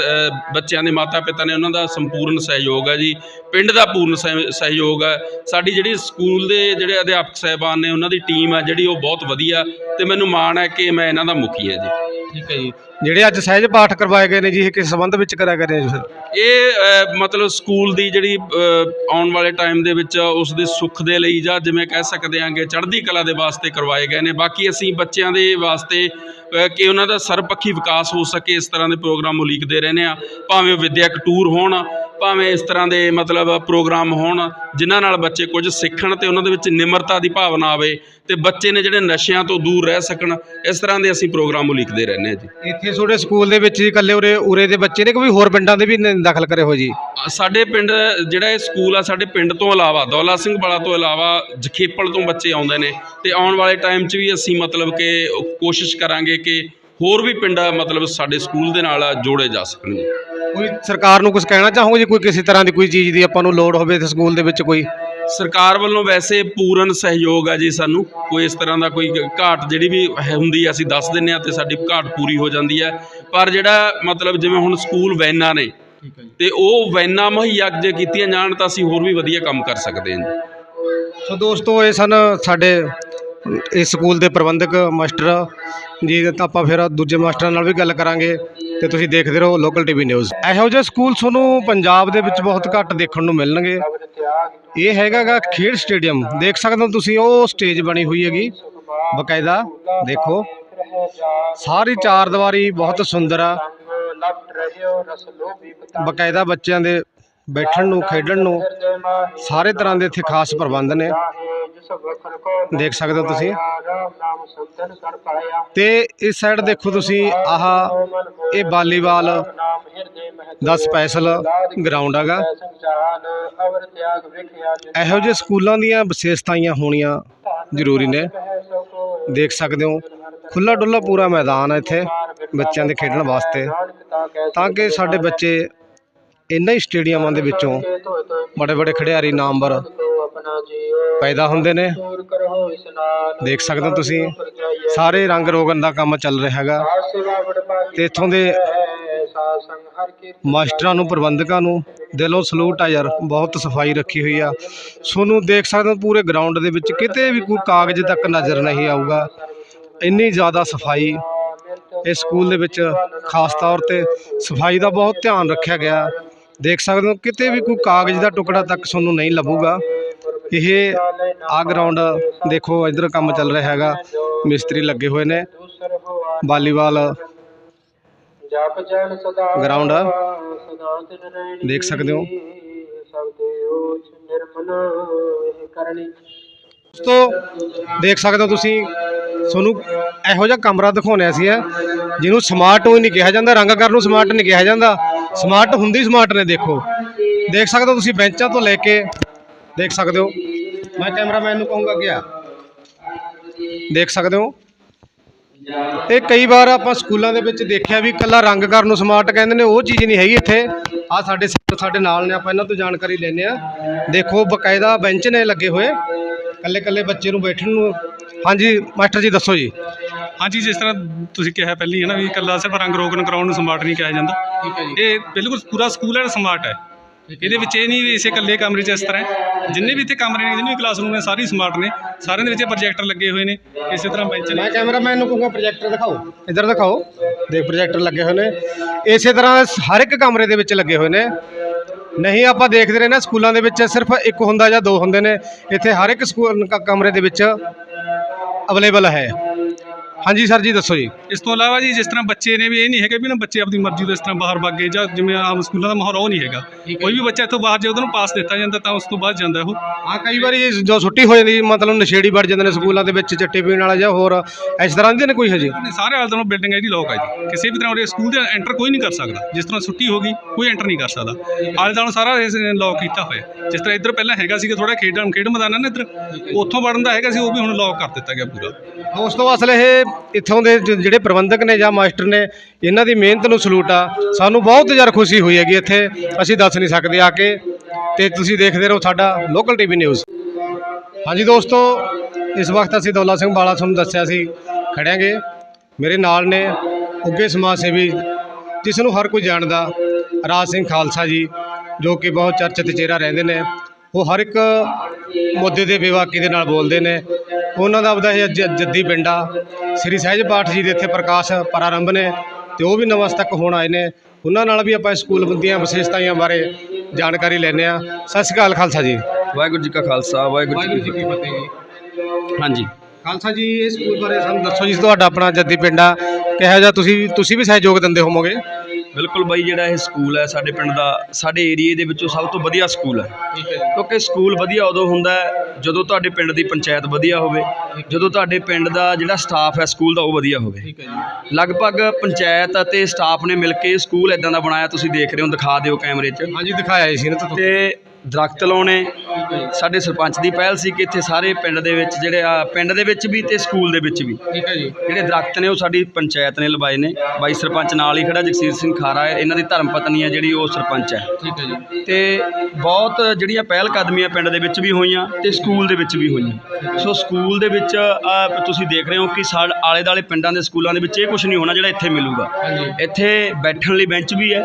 D: ਬੱਚਿਆਂ ਦੇ ਮਾਤਾ ਪਿਤਾ ਨੇ ਉਹਨਾਂ ਦਾ ਸੰਪੂਰਨ ਸਹਿਯੋਗ ਹੈ ਜੀ। ਪਿੰਡ ਦਾ ਪੂਰਨ ਸਹਿ- ਸਹਿਯੋਗ ਹੈ। ਸਾਡੀ ਜਿਹੜੀ ਸਕੂਲ ਦੇ ਜਿਹੜੇ ਅਧਿਆਪਕ ਸਾਹਿਬਾਨ ਨੇ ਉਹਨਾਂ ਦੀ ਟੀਮ ਹੈ ਜਿਹੜੀ ਉਹ ਬਹੁਤ ਵਧੀਆ ਤੇ ਮੈਨੂੰ ਮਾਣ ਹੈ ਕਿ ਮੈਂ ਇਹਨਾਂ ਦਾ ਮੁਖੀ ਹਾਂ ਜੀ।
A: ਠੀਕ ਹੈ ਜੀ। ਜਿਹੜੇ ਅੱਜ ਸਹਿਜ ਪਾਠ ਕਰਵਾਏ ਗਏ ਨੇ ਜੀ ਇਹ ਕਿਸ ਸੰਬੰਧ ਵਿੱਚ ਕਰਿਆ ਗਏ ਨੇ ਜੀ ਸਰ
D: ਇਹ ਅ, ਮਤਲਬ ਸਕੂਲ ਦੀ ਜਿਹੜੀ ਅ, ਆਉਣ ਵਾਲੇ ਟਾਈਮ ਦੇ ਵਿੱਚ ਉਸ ਦੇ ਸੁੱਖ ਦੇ ਲਈ ਜਾਂ ਜਿਵੇਂ ਕਹਿ ਸਕਦੇ ਹਾਂ ਕਿ ਚੜ੍ਹਦੀ ਕਲਾ ਦੇ ਵਾਸਤੇ ਕਰਵਾਏ ਗਏ ਨੇ। ਬਾਕੀ ਅਸੀਂ ਬੱਚਿਆਂ ਦੇ ਵਾਸਤੇ ਕਿ ਉਹਨਾਂ ਦਾ ਸਰਬਪੱਖੀ ਵਿਕਾਸ ਹੋ ਸਕੇ ਇਸ ਤਰ੍ਹਾਂ ਦੇ ਪ੍ਰੋਗਰਾਮ ਉਲੀਕਦੇ ਰਹਿੰਦੇ ਆ। ਭਾਵੇਂ ਵਿਦਿਅਕ ਟੂਰ ਹੋਣ ਭਾਵੇਂ ਇਸ ਤਰ੍ਹਾਂ ਦੇ ਮਤਲਬ ਪ੍ਰੋਗਰਾਮ ਹੋਣ ਜਿਨ੍ਹਾਂ ਨਾਲ ਬੱਚੇ ਕੁਝ ਸਿੱਖਣ ਤੇ ਉਹਨਾਂ ਦੇ ਵਿੱਚ ਨਿਮਰਤਾ ਦੀ ਭਾਵਨਾ ਆਵੇ ਤੇ ਬੱਚੇ ਨੇ ਜਿਹੜੇ ਨਸ਼ਿਆਂ ਤੋਂ ਦੂਰ ਰਹਿ ਸਕਣ ਇਸ ਤਰ੍ਹਾਂ ਦੇ ਅਸੀਂ ਪ੍ਰੋਗਰਾਮ ਉਲੀਕਦੇ ਰਹਿੰਦੇ ਹਾਂ ਜੀ।
A: ਇੱਥੇ ਤੁਹਾਡੇ ਸਕੂਲ ਦੇ ਵਿੱਚ ਇਕੱਲੇ ਉਰੇ ਉਰੇ ਦੇ ਬੱਚੇ ਨੇ ਕਿ ਵੀ ਹੋਰ ਪਿੰਡਾਂ ਦੇ ਵੀ ਦਾਖਲ ਕਰੇ ਹੋ ਜੀ?
D: ਸਾਡੇ ਪਿੰਡ ਜਿਹੜਾ ਇਹ ਸਕੂਲ ਆ ਸਾਡੇ ਪਿੰਡ ਤੋਂ ਇਲਾਵਾ ਦੌਲਾ ਸਿੰਘ ਵਾਲਾ ਤੋਂ ਇਲਾਵਾ ਜਖੇਪਲ ਤੋਂ ਬੱਚੇ ਆਉਂਦੇ ਨੇ ਤੇ ਆਉਣ ਵਾਲੇ ਟਾਈਮ 'ਚ ਵੀ ਅਸੀਂ ਮਤਲਬ ਕਿ ਕੋਸ਼ਿਸ਼ ਕਰਾਂਗੇ ਕਿ ਹੋਰ ਵੀ ਪਿੰਡ ਮਤਲਬ ਸਾਡੇ ਸਕੂਲ ਦੇ ਨਾਲ ਜੋੜੇ ਜਾ ਸਕਣ ਜੀ।
A: ਕੋਈ ਸਰਕਾਰ ਨੂੰ ਕੁਝ ਕਹਿਣਾ ਚਾਹੋਗੇ ਜੀ? ਕੋਈ ਕਿਸੇ ਤਰ੍ਹਾਂ ਦੀ ਕੋਈ ਚੀਜ਼ ਦੀ ਆਪਾਂ ਨੂੰ ਲੋੜ ਹੋਵੇ ਤੇ ਸਕੂਲ ਦੇ ਵਿੱਚ ਕੋਈ?
D: ਸਰਕਾਰ ਵੱਲੋਂ ਵੈਸੇ ਪੂਰਨ ਸਹਿਯੋਗ ਆ ਜੀ ਸਾਨੂੰ। ਕੋਈ ਇਸ ਤਰ੍ਹਾਂ ਦਾ ਕੋਈ ਘਾਟ ਜਿਹੜੀ ਵੀ ਹੁੰਦੀ ਆ ਅਸੀਂ ਦੱਸ ਦਿੰਨੇ ਆ ਤੇ ਸਾਡੀ ਘਾਟ ਪੂਰੀ ਹੋ ਜਾਂਦੀ ਹੈ ਪਰ ਜਿਹੜਾ ਮਤਲਬ ਜਿਵੇਂ ਹੁਣ ਸਕੂਲ ਵੈਨਾਂ ਨੇ ਤੇ ਉਹ ਵੈਨਾਂ ਮੁਹੱਈਆ ਜੇ ਕੀਤੀਆਂ ਜਾਣ ਤਾਂ ਅਸੀਂ ਹੋਰ ਵੀ ਵਧੀਆ ਕੰਮ ਕਰ ਸਕਦੇ ਹਾਂ ਜੀ।
A: ਸੋ ਦੋਸਤੋ ਇਹ ਸਨ ਸਾਡੇ ਇਸ ਸਕੂਲ ਦੇ ਪ੍ਰਬੰਧਕ ਮਾਸਟਰ ਜੀ, ਤਾਂ ਆਪਾਂ ਫਿਰ ਦੂਜੇ ਮਾਸਟਰਾਂ ਨਾਲ ਵੀ ਗੱਲ ਕਰਾਂਗੇ ਤੇ ਤੁਸੀਂ ਦੇਖਦੇ ਰਹੋ ਲੋਕਲ ਟੀਵੀ ਨਿਊਜ਼। ਇਹੋ ਜਿਹੇ ਸਕੂਲ ਤੁਹਾਨੂੰ ਪੰਜਾਬ ਦੇ ਵਿੱਚ ਬਹੁਤ ਘੱਟ ਦੇਖਣ ਨੂੰ ਮਿਲਣਗੇ। ਇਹ ਹੈਗਾਗਾ ਖੇਡ ਸਟੇਡੀਅਮ। ਦੇਖ ਸਕਦੇ ਹੋ ਤੁਸੀਂ, ਉਹ ਸਟੇਜ ਬਣੀ ਹੋਈ ਹੈਗੀ। ਬਕਾਇਦਾ, ਦੇਖੋ। ਸਾਰੀ ਚਾਰ ਦੀਵਾਰੀ ਬਹੁਤ ਸੁੰਦਰ ਆ। ਬਕਾਇਦਾ ਬੱਚਿਆਂ ਦੇ ਬੈਠਣ ਨੂੰ, ਖੇਡਣ ਨੂੰ, ਸਾਰੇ ਤਰ੍ਹਾਂ ਦੇ ਇੱਥੇ ਖਾਸ ਪ੍ਰਬੰਧ ਨੇ। ਦੇਖ ਸਕਦੇ ਹੋ ਤੁਸੀਂ। ਤੇ ਇਸ ਸਾਈਡ ਦੇਖੋ ਤੁਸੀਂ, ਆਹ ਇਹ ਵਾਲੀਬਾਲ ਦਾ ਸਪੈਸ਼ਲ ਗਰਾਊਂਡ ਹੈਗਾ। ਇਹੋ ਜਿਹੇ ਸਕੂਲਾਂ ਦੀਆਂ ਵਿਸ਼ੇਸ਼ਤਾਈਆਂ ਹੋਣੀਆਂ ਜ਼ਰੂਰੀ ਨੇ। ਦੇਖ ਸਕਦੇ ਹੋ ਖੁੱਲਾ ਡੁੱਲਾ ਪੂਰਾ ਮੈਦਾਨ ਹੈ ਇੱਥੇ ਬੱਚਿਆਂ ਦੇ ਖੇਡਣ ਵਾਸਤੇ। ਤਾਂ ਕਿ ਸਾਡੇ ਬੱਚੇ ਇਹਨਾਂ ਹੀ ਸਟੇਡੀਅਮਾਂ ਦੇ ਵਿੱਚੋਂ ਬੜੇ ਬੜੇ ਖਿਡਾਰੀ ਨਾਮਵਰ ਪੈਦਾ ਹੁੰਦੇ ਨੇ। ਦੇਖ ਸਕਦੇ ਹੋ ਤੁਸੀਂ, ਸਾਰੇ ਰੰਗ ਰੋਗਨ ਦਾ ਕੰਮ ਚੱਲ ਰਿਹਾ ਹੈਗਾ। ਤੇ ਇੱਥੋਂ ਦੇ ਮਾਸਟਰਾਂ ਨੂੰ, ਪ੍ਰਬੰਧਕਾਂ ਨੂੰ ਦਿਲੋਂ ਸਲੂਟ ਆ ਯਾਰ, ਬਹੁਤ ਸਫ਼ਾਈ ਰੱਖੀ ਹੋਈ ਆ। ਤੁਹਾਨੂੰ ਦੇਖ ਸਕਦੇ ਹੋ ਪੂਰੇ ਗਰਾਊਂਡ ਦੇ ਵਿੱਚ ਕਿਤੇ ਵੀ ਕੋਈ ਕਾਗਜ਼ ਤੱਕ ਨਜ਼ਰ ਨਹੀਂ ਆਊਗਾ। ਇੰਨੀ ਜ਼ਿਆਦਾ ਸਫ਼ਾਈ ਇਸ ਸਕੂਲ ਦੇ ਵਿੱਚ ਖਾਸ ਤੌਰ ਤੇ ਸਫ਼ਾਈ ਦਾ ਬਹੁਤ ਧਿਆਨ ਰੱਖਿਆ ਗਿਆ। ਦੇਖ ਸਕਦੇ ਹੋ, ਕਿਤੇ ਵੀ ਕੋਈ ਕਾਗਜ਼ ਦਾ ਟੁਕੜਾ ਤੱਕ ਤੁਹਾਨੂੰ ਨਹੀਂ ਲੱਭੂਗਾ। ਇਹ ਆ ਗਰਾਊਂਡ ਦੇਖੋ, ਇਧਰ ਕੰਮ ਚੱਲ ਰਿਹਾ ਹੈਗਾ। ਮਿਸਤਰੀ ਲੱਗੇ ਹੋਏ ਨੇ। ਵਾਲੀਬਾਲ
B: ਗਰਾਊਂਡ
A: ਦੇਖ ਸਕਦੇ ਹੋ। ਦੋਸਤੋ, ਦੇਖ ਸਕਦੇ ਹੋ ਤੁਸੀਂ, ਤੁਹਾਨੂੰ ਇਹੋ ਜਿਹਾ ਕਮਰਾ ਦਿਖਾਉਣਾ ਸੀ ਜਿਹਨੂੰ ਸਮਾਰਟ ਹੀ ਨਹੀਂ ਕਿਹਾ ਜਾਂਦਾ, ਰੰਗ ਕਰਨ ਨੂੰ ਸਮਾਰਟ ਨਹੀਂ ਕਿਹਾ ਜਾਂਦਾ। ਸਮਾਰਟ ਹੁੰਦੀ ਸਮਾਰਟ ਨੇ, ਦੇਖੋ। ਦੇਖ ਸਕਦੇ ਹੋ ਤੁਸੀਂ ਬੈਂਚਾਂ ਤੋਂ ਲੈ ਕੇ, ਦੇਖ ਸਕਦੇ ਹੋ। ਮੈਂ ਕੈਮਰਾਮੈਨ ਨੂੰ ਕਹੂੰਗਾ ਗਿਆ ਦੇਖ ਸਕਦੇ ਹੋ। ਇਹ ਕਈ ਵਾਰ ਆਪਾਂ ਸਕੂਲਾਂ ਦੇ ਵਿੱਚ ਦੇਖਿਆ ਵੀ ਕੱਲਾ ਰੰਗ ਕਰਨ ਨੂੰ ਸਮਾਰਟ ਕਹਿੰਦੇ ਨੇ ਉਹ ਚੀਜ਼ ਨਹੀਂ ਹੈਗੀ ਇੱਥੇ। ਆ ਸਾਡੇ ਸਾਡੇ ਨਾਲ ਨੇ ਆਪਾਂ ਇਹਨਾਂ ਤੋਂ ਜਾਣਕਾਰੀ ਲੈਨੇ ਆ ਦੇਖੋ ਬਕਾਇਦਾ ਬੈਂਚ ਨੇ ਲੱਗੇ ਹੋਏ। ਕੱਲੇ ਕੱਲੇ ਬੱਚੇ ਨੂੰ ਬੈਠਣ ਨੂੰ। ਹਾਂਜੀ ਮਾਸਟਰ ਜੀ ਦੱਸੋ ਜੀ।
E: ਹਾਂਜੀ ਜਿਸ ਤਰ੍ਹਾਂ ਤੁਸੀਂ ਕਿਹਾ ਪਹਿਲਾਂ ਹੀ ਨਾ ਵੀ ਇਕੱਲਾ ਸਿਰਫ ਰੰਗ ਰੋਗਨ ਕਰਾਉਣ ਨੂੰ ਸਮਾਰਟ ਨਹੀਂ ਕਿਹਾ ਜਾਂਦਾ। ਇਹ ਬਿਲਕੁਲ ਪੂਰਾ ਸਕੂਲ ਹੈ ਸਮਾਰਟ ਹੈ। ਇਹਦੇ ਵਿੱਚ ਇਹ ਨਹੀਂ ਵੀ ਇਸੇ ਇਕੱਲੇ ਕਮਰੇ 'ਚ ਇਸ ਤਰ੍ਹਾਂ ਹੈ। ਜਿੰਨੇ ਵੀ ਇੱਥੇ ਕਮਰੇ ਨੇ, ਜਿੰਨੇ ਵੀ ਕਲਾਸਰੂਮ ਨੇ, ਸਾਰੇ ਸਮਾਰਟ ਨੇ। ਸਾਰਿਆਂ ਦੇ ਵਿੱਚ ਪ੍ਰੋਜੈਕਟਰ ਲੱਗੇ ਹੋਏ ਨੇ। ਇਸੇ ਤਰ੍ਹਾਂ ਬੈਂਚ ਨੇ।
A: ਮੈਂ ਕੈਮਰਾਮੈਨ ਨੂੰ ਕਹੂੰਗਾ ਪ੍ਰੋਜੈਕਟਰ ਦਿਖਾਓ। ਇੱਧਰ ਦਿਖਾਓ। ਦੇਖ ਪ੍ਰੋਜੈਕਟਰ ਲੱਗੇ ਹੋਏ ਨੇ। ਇਸੇ ਤਰ੍ਹਾਂ ਹਰ ਇੱਕ ਕਮਰੇ ਦੇ ਵਿੱਚ ਲੱਗੇ ਹੋਏ ਨੇ। ਨਹੀਂ, ਆਪਾਂ ਦੇਖਦੇ ਰਹੇ ਨਾ, ਸਕੂਲਾਂ ਦੇ ਵਿੱਚ ਸਿਰਫ ਇੱਕ ਹੁੰਦਾ ਜਾਂ ਦੋ ਹੁੰਦੇ ਨੇ। ਇੱਥੇ ਹਰ ਇੱਕ ਸਕੂਲ ਕ- ਕਮਰੇ ਦੇ ਵਿੱਚ ਅਵੇਲੇਬਲ ਹੈ। ਹਾਂਜੀ ਸਰ ਜੀ ਦੱਸੋ ਜੀ।
E: ਇਸ ਤੋਂ ਇਲਾਵਾ ਜੀ ਜਿਸ ਤਰ੍ਹਾਂ ਬੱਚੇ ਨੇ ਵੀ ਇਹ ਨਹੀਂ ਹੈਗਾ ਵੀ ਨਾ ਬੱਚੇ ਆਪਣੀ ਮਰਜ਼ੀ ਤੋਂ ਇਸ ਤਰ੍ਹਾਂ ਬਾਹਰ ਭਾਗੇ ਜਾਂ ਜਿਵੇਂ ਆਮ ਸਕੂਲਾਂ ਦਾ ਮਾਹੌਲ ਉਹ ਨਹੀਂ ਹੈਗਾ। ਕੋਈ ਵੀ ਬੱਚਾ ਇੱਥੋਂ ਬਾਹਰ ਜੇ ਉਹਨੂੰ ਪਾਸ ਦਿੱਤਾ ਜਾਂਦਾ ਤਾਂ ਉਸ ਤੋਂ ਬਾਅਦ ਜਾਂਦਾ ਉਹ।
A: ਹਾਂ ਕਈ ਵਾਰੀ ਜੋ ਛੁੱਟੀ ਹੋ ਜਾਂਦੀ ਮਤਲਬ ਨਸ਼ੇੜੀ ਵੜ ਜਾਂਦੇ ਨੇ ਸਕੂਲਾਂ ਦੇ ਵਿੱਚ ਚੱਟੇ ਪੀਣ ਵਾਲਾ ਜਾਂ ਹੋਰ ਇਸ ਤਰ੍ਹਾਂ ਦੇ ਨੇ ਕੋਈ ਹਜੇ?
E: ਸਾਰੇ ਆਲੇ ਦੁਆਲੇ ਬਿਲਡਿੰਗ ਜਿਹੜੀ ਲੋਕ ਹੈ ਜੀ। ਕਿਸੇ ਵੀ ਤਰ੍ਹਾਂ ਉਹਦੇ ਸਕੂਲ ਦੇ ਐਂਟਰ ਕੋਈ ਨਹੀਂ ਕਰ ਸਕਦਾ। ਜਿਸ ਤਰ੍ਹਾਂ ਛੁੱਟੀ ਹੋ ਗਈ ਕੋਈ ਐਂਟਰ ਨਹੀਂ ਕਰ ਸਕਦਾ। ਆਲੇ ਦੁਆਲੇ ਸਾਰਾ ਇਸ ਲੋਕ ਕੀਤਾ ਹੋਇਆ। ਜਿਸ ਤਰ੍ਹਾਂ ਇੱਧਰ ਪਹਿਲਾਂ ਹੈਗਾ ਸੀਗਾ ਥੋੜਾ ਖੇਡਾਂ ਖੇਡ ਮੈਦਾਨ ਨਾ ਇੱਧਰ। ਉੱਥੋਂ ਵੜਨ ਦਾ ਹੈਗਾ ਸੀ ਉਹ ਵੀ ਹੁਣ ਲੋਕ ਕਰ ਦਿੱਤਾ ਗਿਆ ਪੂਰਾ।
A: ਦੋਸਤੋ ਅਸਲ ਇਹ ਇੱਥੋਂ ਦੇ ਜ- ਜਿਹੜੇ ਪ੍ਰਬੰਧਕ ਨੇ ਜਾਂ ਮਾਸਟਰ ਨੇ, ਇਹਨਾਂ ਦੀ ਮਿਹਨਤ ਨੂੰ ਸਲੂਟ ਆ। ਸਾਨੂੰ ਬਹੁਤ ਜ਼ਿਆਦਾ ਖੁਸ਼ੀ ਹੋਈ ਹੈਗੀ ਇੱਥੇ। ਅਸੀਂ ਦੱਸ ਨਹੀਂ ਸਕਦੇ ਆ ਕੇ। ਤੇ ਤੁਸੀਂ ਦੇਖਦੇ ਰਹੋ ਸਾਡਾ ਲੋਕਲ ਟੀਵੀ ਨਿਊਜ਼ ਹਾਂਜੀ ਦੋਸਤੋ, ਇਸ ਵਕਤ ਅਸੀਂ ਦੌਲਾ ਸਿੰਘ ਬਾਲਾ ਤੁਹਾਨੂੰ ਦੱਸਿਆ ਸੀ, ਖੜਿਆਂਗੇ। ਮੇਰੇ ਨਾਲ ਨੇ ਉੱਗੇ ਸਮਾਜ ਸੇਵੀ, ਜਿਸ ਨੂੰ ਹਰ ਕੋਈ ਜਾਣਦਾ, ਰਾਜ ਸਿੰਘ ਖਾਲਸਾ ਜੀ, ਜੋ ਕਿ ਬਹੁਤ ਚਰਚਿਤ ਚਿਹਰਾ ਰਹਿੰਦੇ ਨੇ। ਉਹ ਹਰ ਇੱਕ ਮੁੱਦੇ ਦੇ ਬੇਵਾਕੀ ਦੇ ਨਾਲ ਬੋਲਦੇ ਨੇ। ਉਹਨਾਂ ਦਾ ਆਪਦਾ ਇਹ ਜ- ਜੱਦੀ ਪਿੰਡਾ ਸ੍ਰੀ ਸਹਿਜ ਪਾਠ ਜੀ ਦੇ ਇੱਥੇ ਪ੍ਰਕਾਸ਼ ਪ੍ਰਾਰੰਭ ਨੇ ਤੇ ਉਹ ਵੀ ਨਮਸਤਕ ਹੋਣ ਆਏ ਨੇ। ਉਹਨਾਂ ਨਾਲ ਵੀ ਆਪਾਂ ਸਕੂਲ ਦੀਆਂ ਵਿਸ਼ੇਸ਼ਤਾਵਾਂ ਬਾਰੇ ਜਾਣਕਾਰੀ ਲੈਂਦੇ ਆ ਸਤਿ ਸ਼੍ਰੀ ਅਕਾਲ ਖਾਲਸਾ ਜੀ।
C: ਵਾਹਿਗੁਰੂ ਜੀ ਕਾ ਖਾਲਸਾ ਵਾਹਿਗੁਰੂ ਜੀ ਕੀ
A: ਕੀ ਫਤਿਹ। ਜੀ।
C: ਫਤਿਹ ਹਾਂਜੀ।
A: ਖਾਲਸਾ ਜੀ ਇਹ ਸਕੂਲ ਬਾਰੇ ਸਾਨੂੰ ਦੱਸੋ ਜੀ ਤੁਹਾਡਾ ਆਪਣਾ ਜੱਦੀ ਪਿੰਡਾ ਕਿਹੋ ਜਿਹਾ ਤੁਸੀਂ ਤੁਸੀਂ ਵੀ ਸਹਿਯੋਗ ਦਿੰਦੇ ਹੋਵੋਗੇ?
C: ਬਿਲਕੁਲ ਬਾਈ ਜਿਹੜਾ ਇਹ ਸਕੂਲ ਹੈ ਸਾਡੇ ਪਿੰਡ ਦਾ ਸਾਡੇ ਏਰੀਏ ਦੇ ਵਿੱਚੋਂ ਸਭ ਤੋਂ ਵਧੀਆ ਸਕੂਲ ਹੈ। ਕਿਉਂਕਿ ਸਕੂਲ ਵਧੀਆ ਉਦੋਂ ਹੁੰਦਾ ਹੈ ਜਦੋਂ ਤੁਹਾਡੇ ਪਿੰਡ ਦੀ ਪੰਚਾਇਤ ਵਧੀਆ ਹੋਵੇ ਜਦੋਂ ਤੁਹਾਡੇ ਪਿੰਡ ਦਾ ਜਿਹੜਾ ਸਟਾਫ ਹੈ ਸਕੂਲ ਦਾ ਉਹ ਵਧੀਆ ਹੋਵੇ। ਲਗਭਗ ਪੰਚਾਇਤ ਅਤੇ ਸਟਾਫ ਨੇ ਮਿਲ ਕੇ ਸਕੂਲ ਇਦਾਂ ਦਾ ਬਣਾਇਆ ਤੁਸੀਂ ਦੇਖ ਰਹੇ ਹੋ ਦਿਖਾ ਦਿਓ ਕੈਮਰੇ 'ਚ।
A: ਹਾਂਜੀ ਦਿਖਾਇਆ ਸੀ ਨਾ
C: ਤੇ ਦਰਖਤ ਲਾਉਣੇ ਸਾਡੇ ਸਰਪੰਚ ਦੀ ਪਹਿਲ ਸੀ ਕਿ ਇੱਥੇ ਸਾਰੇ ਪਿੰਡ ਦੇ ਵਿੱਚ ਜਿਹੜੇ ਆ ਪਿੰਡ ਦੇ ਵਿੱਚ ਵੀ ਤੇ ਸਕੂਲ ਦੇ ਵਿੱਚ ਵੀ।
A: ਠੀਕ ਹੈ ਜੀ।
C: ਜਿਹੜੇ ਦਰਖਤ ਨੇ ਉਹ ਸਾਡੀ ਪੰਚਾਇਤ ਨੇ ਲਵਾਏ ਨੇ। ਬਾਈ ਸਰਪੰਚ ਨਾਲ ਹੀ ਖੜਾ ਜਗਸੀਰ ਸਿੰਘ ਖਾਰਾ ਹੈ ਇਹਨਾਂ ਦੀ ਧਰਮ ਪਤਨੀ ਹੈ ਜਿਹੜੀ ਉਹ ਸਰਪੰਚ ਹੈ।
A: ਠੀਕ ਹੈ ਜੀ।
C: ਤੇ ਬਹੁਤ ਜਿਹੜੀਆਂ ਪਹਿਲ ਕਦਮੀਆਂ ਪਿੰਡ ਦੇ ਵਿੱਚ ਵੀ ਹੋਈਆਂ ਤੇ ਸਕੂਲ ਦੇ ਵਿੱਚ ਵੀ ਹੋਈਆਂ। ਸੋ ਸਕੂਲ ਦੇ ਵਿੱਚ ਤੁਸੀਂ ਦੇਖ ਰਹੇ ਹੋ ਕਿ ਸਾਡੇ ਆਲੇ ਦਾਲੇ ਪਿੰਡਾਂ ਦੇ ਸਕੂਲਾਂ ਦੇ ਵਿੱਚ ਇਹ ਕੁਝ ਨਹੀਂ ਹੋਣਾ ਜਿਹੜਾ ਇੱਥੇ ਮਿਲੂਗਾ। ਇੱਥੇ ਬੈਠਣ ਲਈ ਬੈਂਚ ਵੀ ਹੈ।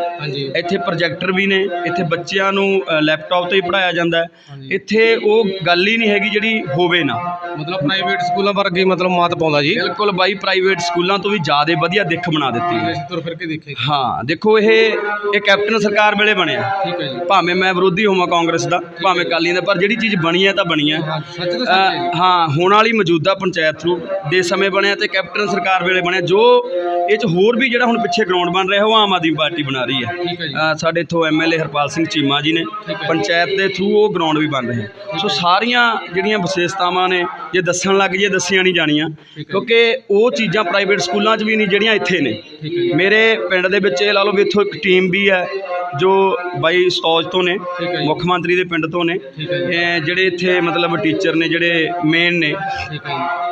C: ਇੱਥੇ ਪ੍ਰੋਜੈਕਟਰ ਵੀ ਨੇ। ਇੱਥੇ ਬੱਚਿਆਂ ਨੂੰ ਲੈਪਟਾਪ ਤੇ ਹੀ ਪੜਾਇਆ ਜਾਂਦਾ ਹੈ। ਇੱਥੇ ਉਹ ਗੱਲ ਹੀ ਨਹੀਂ ਹੈਗੀ ਜਿਹੜੀ ਹੋਵੇ ਨਾ।
A: ਮਤਲਬ ਪ੍ਰਾਈਵੇਟ ਸਕੂਲਾਂ ਵਰਗੀ ਮਤਲਬ ਮਾਤ ਪਾਉਂਦਾ ਜੀ।
C: ਬਿਲਕੁਲ ਬਾਈ ਪ੍ਰਾਈਵੇਟ ਸਕੂਲਾਂ ਤੋਂ ਵੀ ਜ਼ਿਆਦਾ ਵਧੀਆ ਦਿੱਖ ਬਣਾ ਦਿੱਤੀ ਹੈ
A: ਤੁਰ ਫਿਰ ਕੇ ਦੇਖੇ।
C: ਹਾਂ ਦੇਖੋ ਇਹ ਇਹ ਕੈਪਟਨ ਸਰਕਾਰ ਵੇਲੇ ਬਣਿਆ।
A: ਠੀਕ ਹੈ ਜੀ।
C: ਭਾਵੇਂ ਮੈਂ ਵਿਰੋਧੀ ਹੋਵਾਂ ਕਾਂਗਰਸ ਦਾ ਭਾਵੇਂ ਅਕਾਲੀਆਂ ਦਾ ਪਰ ਜਿਹੜੀ ਚੀਜ਼ ਬਣੀ ਹੈ ਤਾਂ ਬਣੀ ਹੈ।
A: ਹਾਂ, ਸੱਚ ਤਾਂ ਸੱਚ
C: ਅ,
A: ਹੈ ਜੀ।
C: ਹਾਂ ਹੁਣ ਵਾਲੀ ਮੌਜੂਦਾ ਪੰਚਾਇਤ ਥਰੂ ਦੇ ਸਮੇਂ ਬਣਿਆ ਤੇ ਕੈਪਟਨ ਸਰਕਾਰ ਵੇਲੇ ਬਣਿਆ ਜੋ ਇਹ ਚ ਹੋਰ ਵੀ ਜਿਹੜਾ ਹੁਣ ਪਿੱਛੇ ਗਰਾਊਂਡ ਬਣ ਰਿਹਾ ਉਹ ਆਮ ਆਦਮੀ ਪਾਰਟੀ ਬਣਾ ਰਹੀ ਹੈ।
A: ਠੀਕ ਹੈ ਜੀ।
C: ਅ, ਸਾਡੇ ਇੱਥੋਂ ਐਮਐਲਏ ਹਰਪਾਲ ਸਿੰਘ ਚੀਮਾ ਜੀ ਨੇ
A: ਠੀਕ ਹੈ।
C: ਪੰਚਾਇਤ ਦੇ ਥਰੂ ਉਹ ਗਰਾਊਂਡ ਵੀ ਬਣ ਰਿਹਾ ਸੋ ਸਾਰੀਆਂ ਜਿਹੜੀਆਂ ਵਿਸ਼ੇਸ਼ਤਾਵਾਂ ਨੇ, ਜੇ ਦੱਸਣ ਲੱਗ ਜੇ ਦੱਸੀਆਂ ਨਹੀਂ ਜਾਣੀਆਂ। ਕਿਉਂਕਿ ਉਹ ਚੀਜ਼ਾਂ ਪ੍ਰਾਈਵੇਟ ਸਕੂਲਾਂ 'ਚ ਵੀ ਨਹੀਂ, ਜਿਹੜੀਆਂ ਇੱਥੇ ਨੇ। ਮੇਰੇ ਪਿੰਡ ਦੇ ਵਿੱਚ ਇਹ ਲਾ ਲਓ ਵੀ ਇੱਥੋਂ ਇੱਕ ਟੀਮ ਵੀ ਹੈ। ਜੋ ਬਾਈ ਸਟੌਜ ਤੋਂ ਨੇ। ਮੁੱਖ ਮੰਤਰੀ ਦੇ ਪਿੰਡ ਤੋਂ ਨੇ ਇਹ ਜਿਹੜੇ ਇੱਥੇ ਮਤਲਬ ਟੀਚਰ ਨੇ ਜਿਹੜੇ ਮੇਨ ਨੇ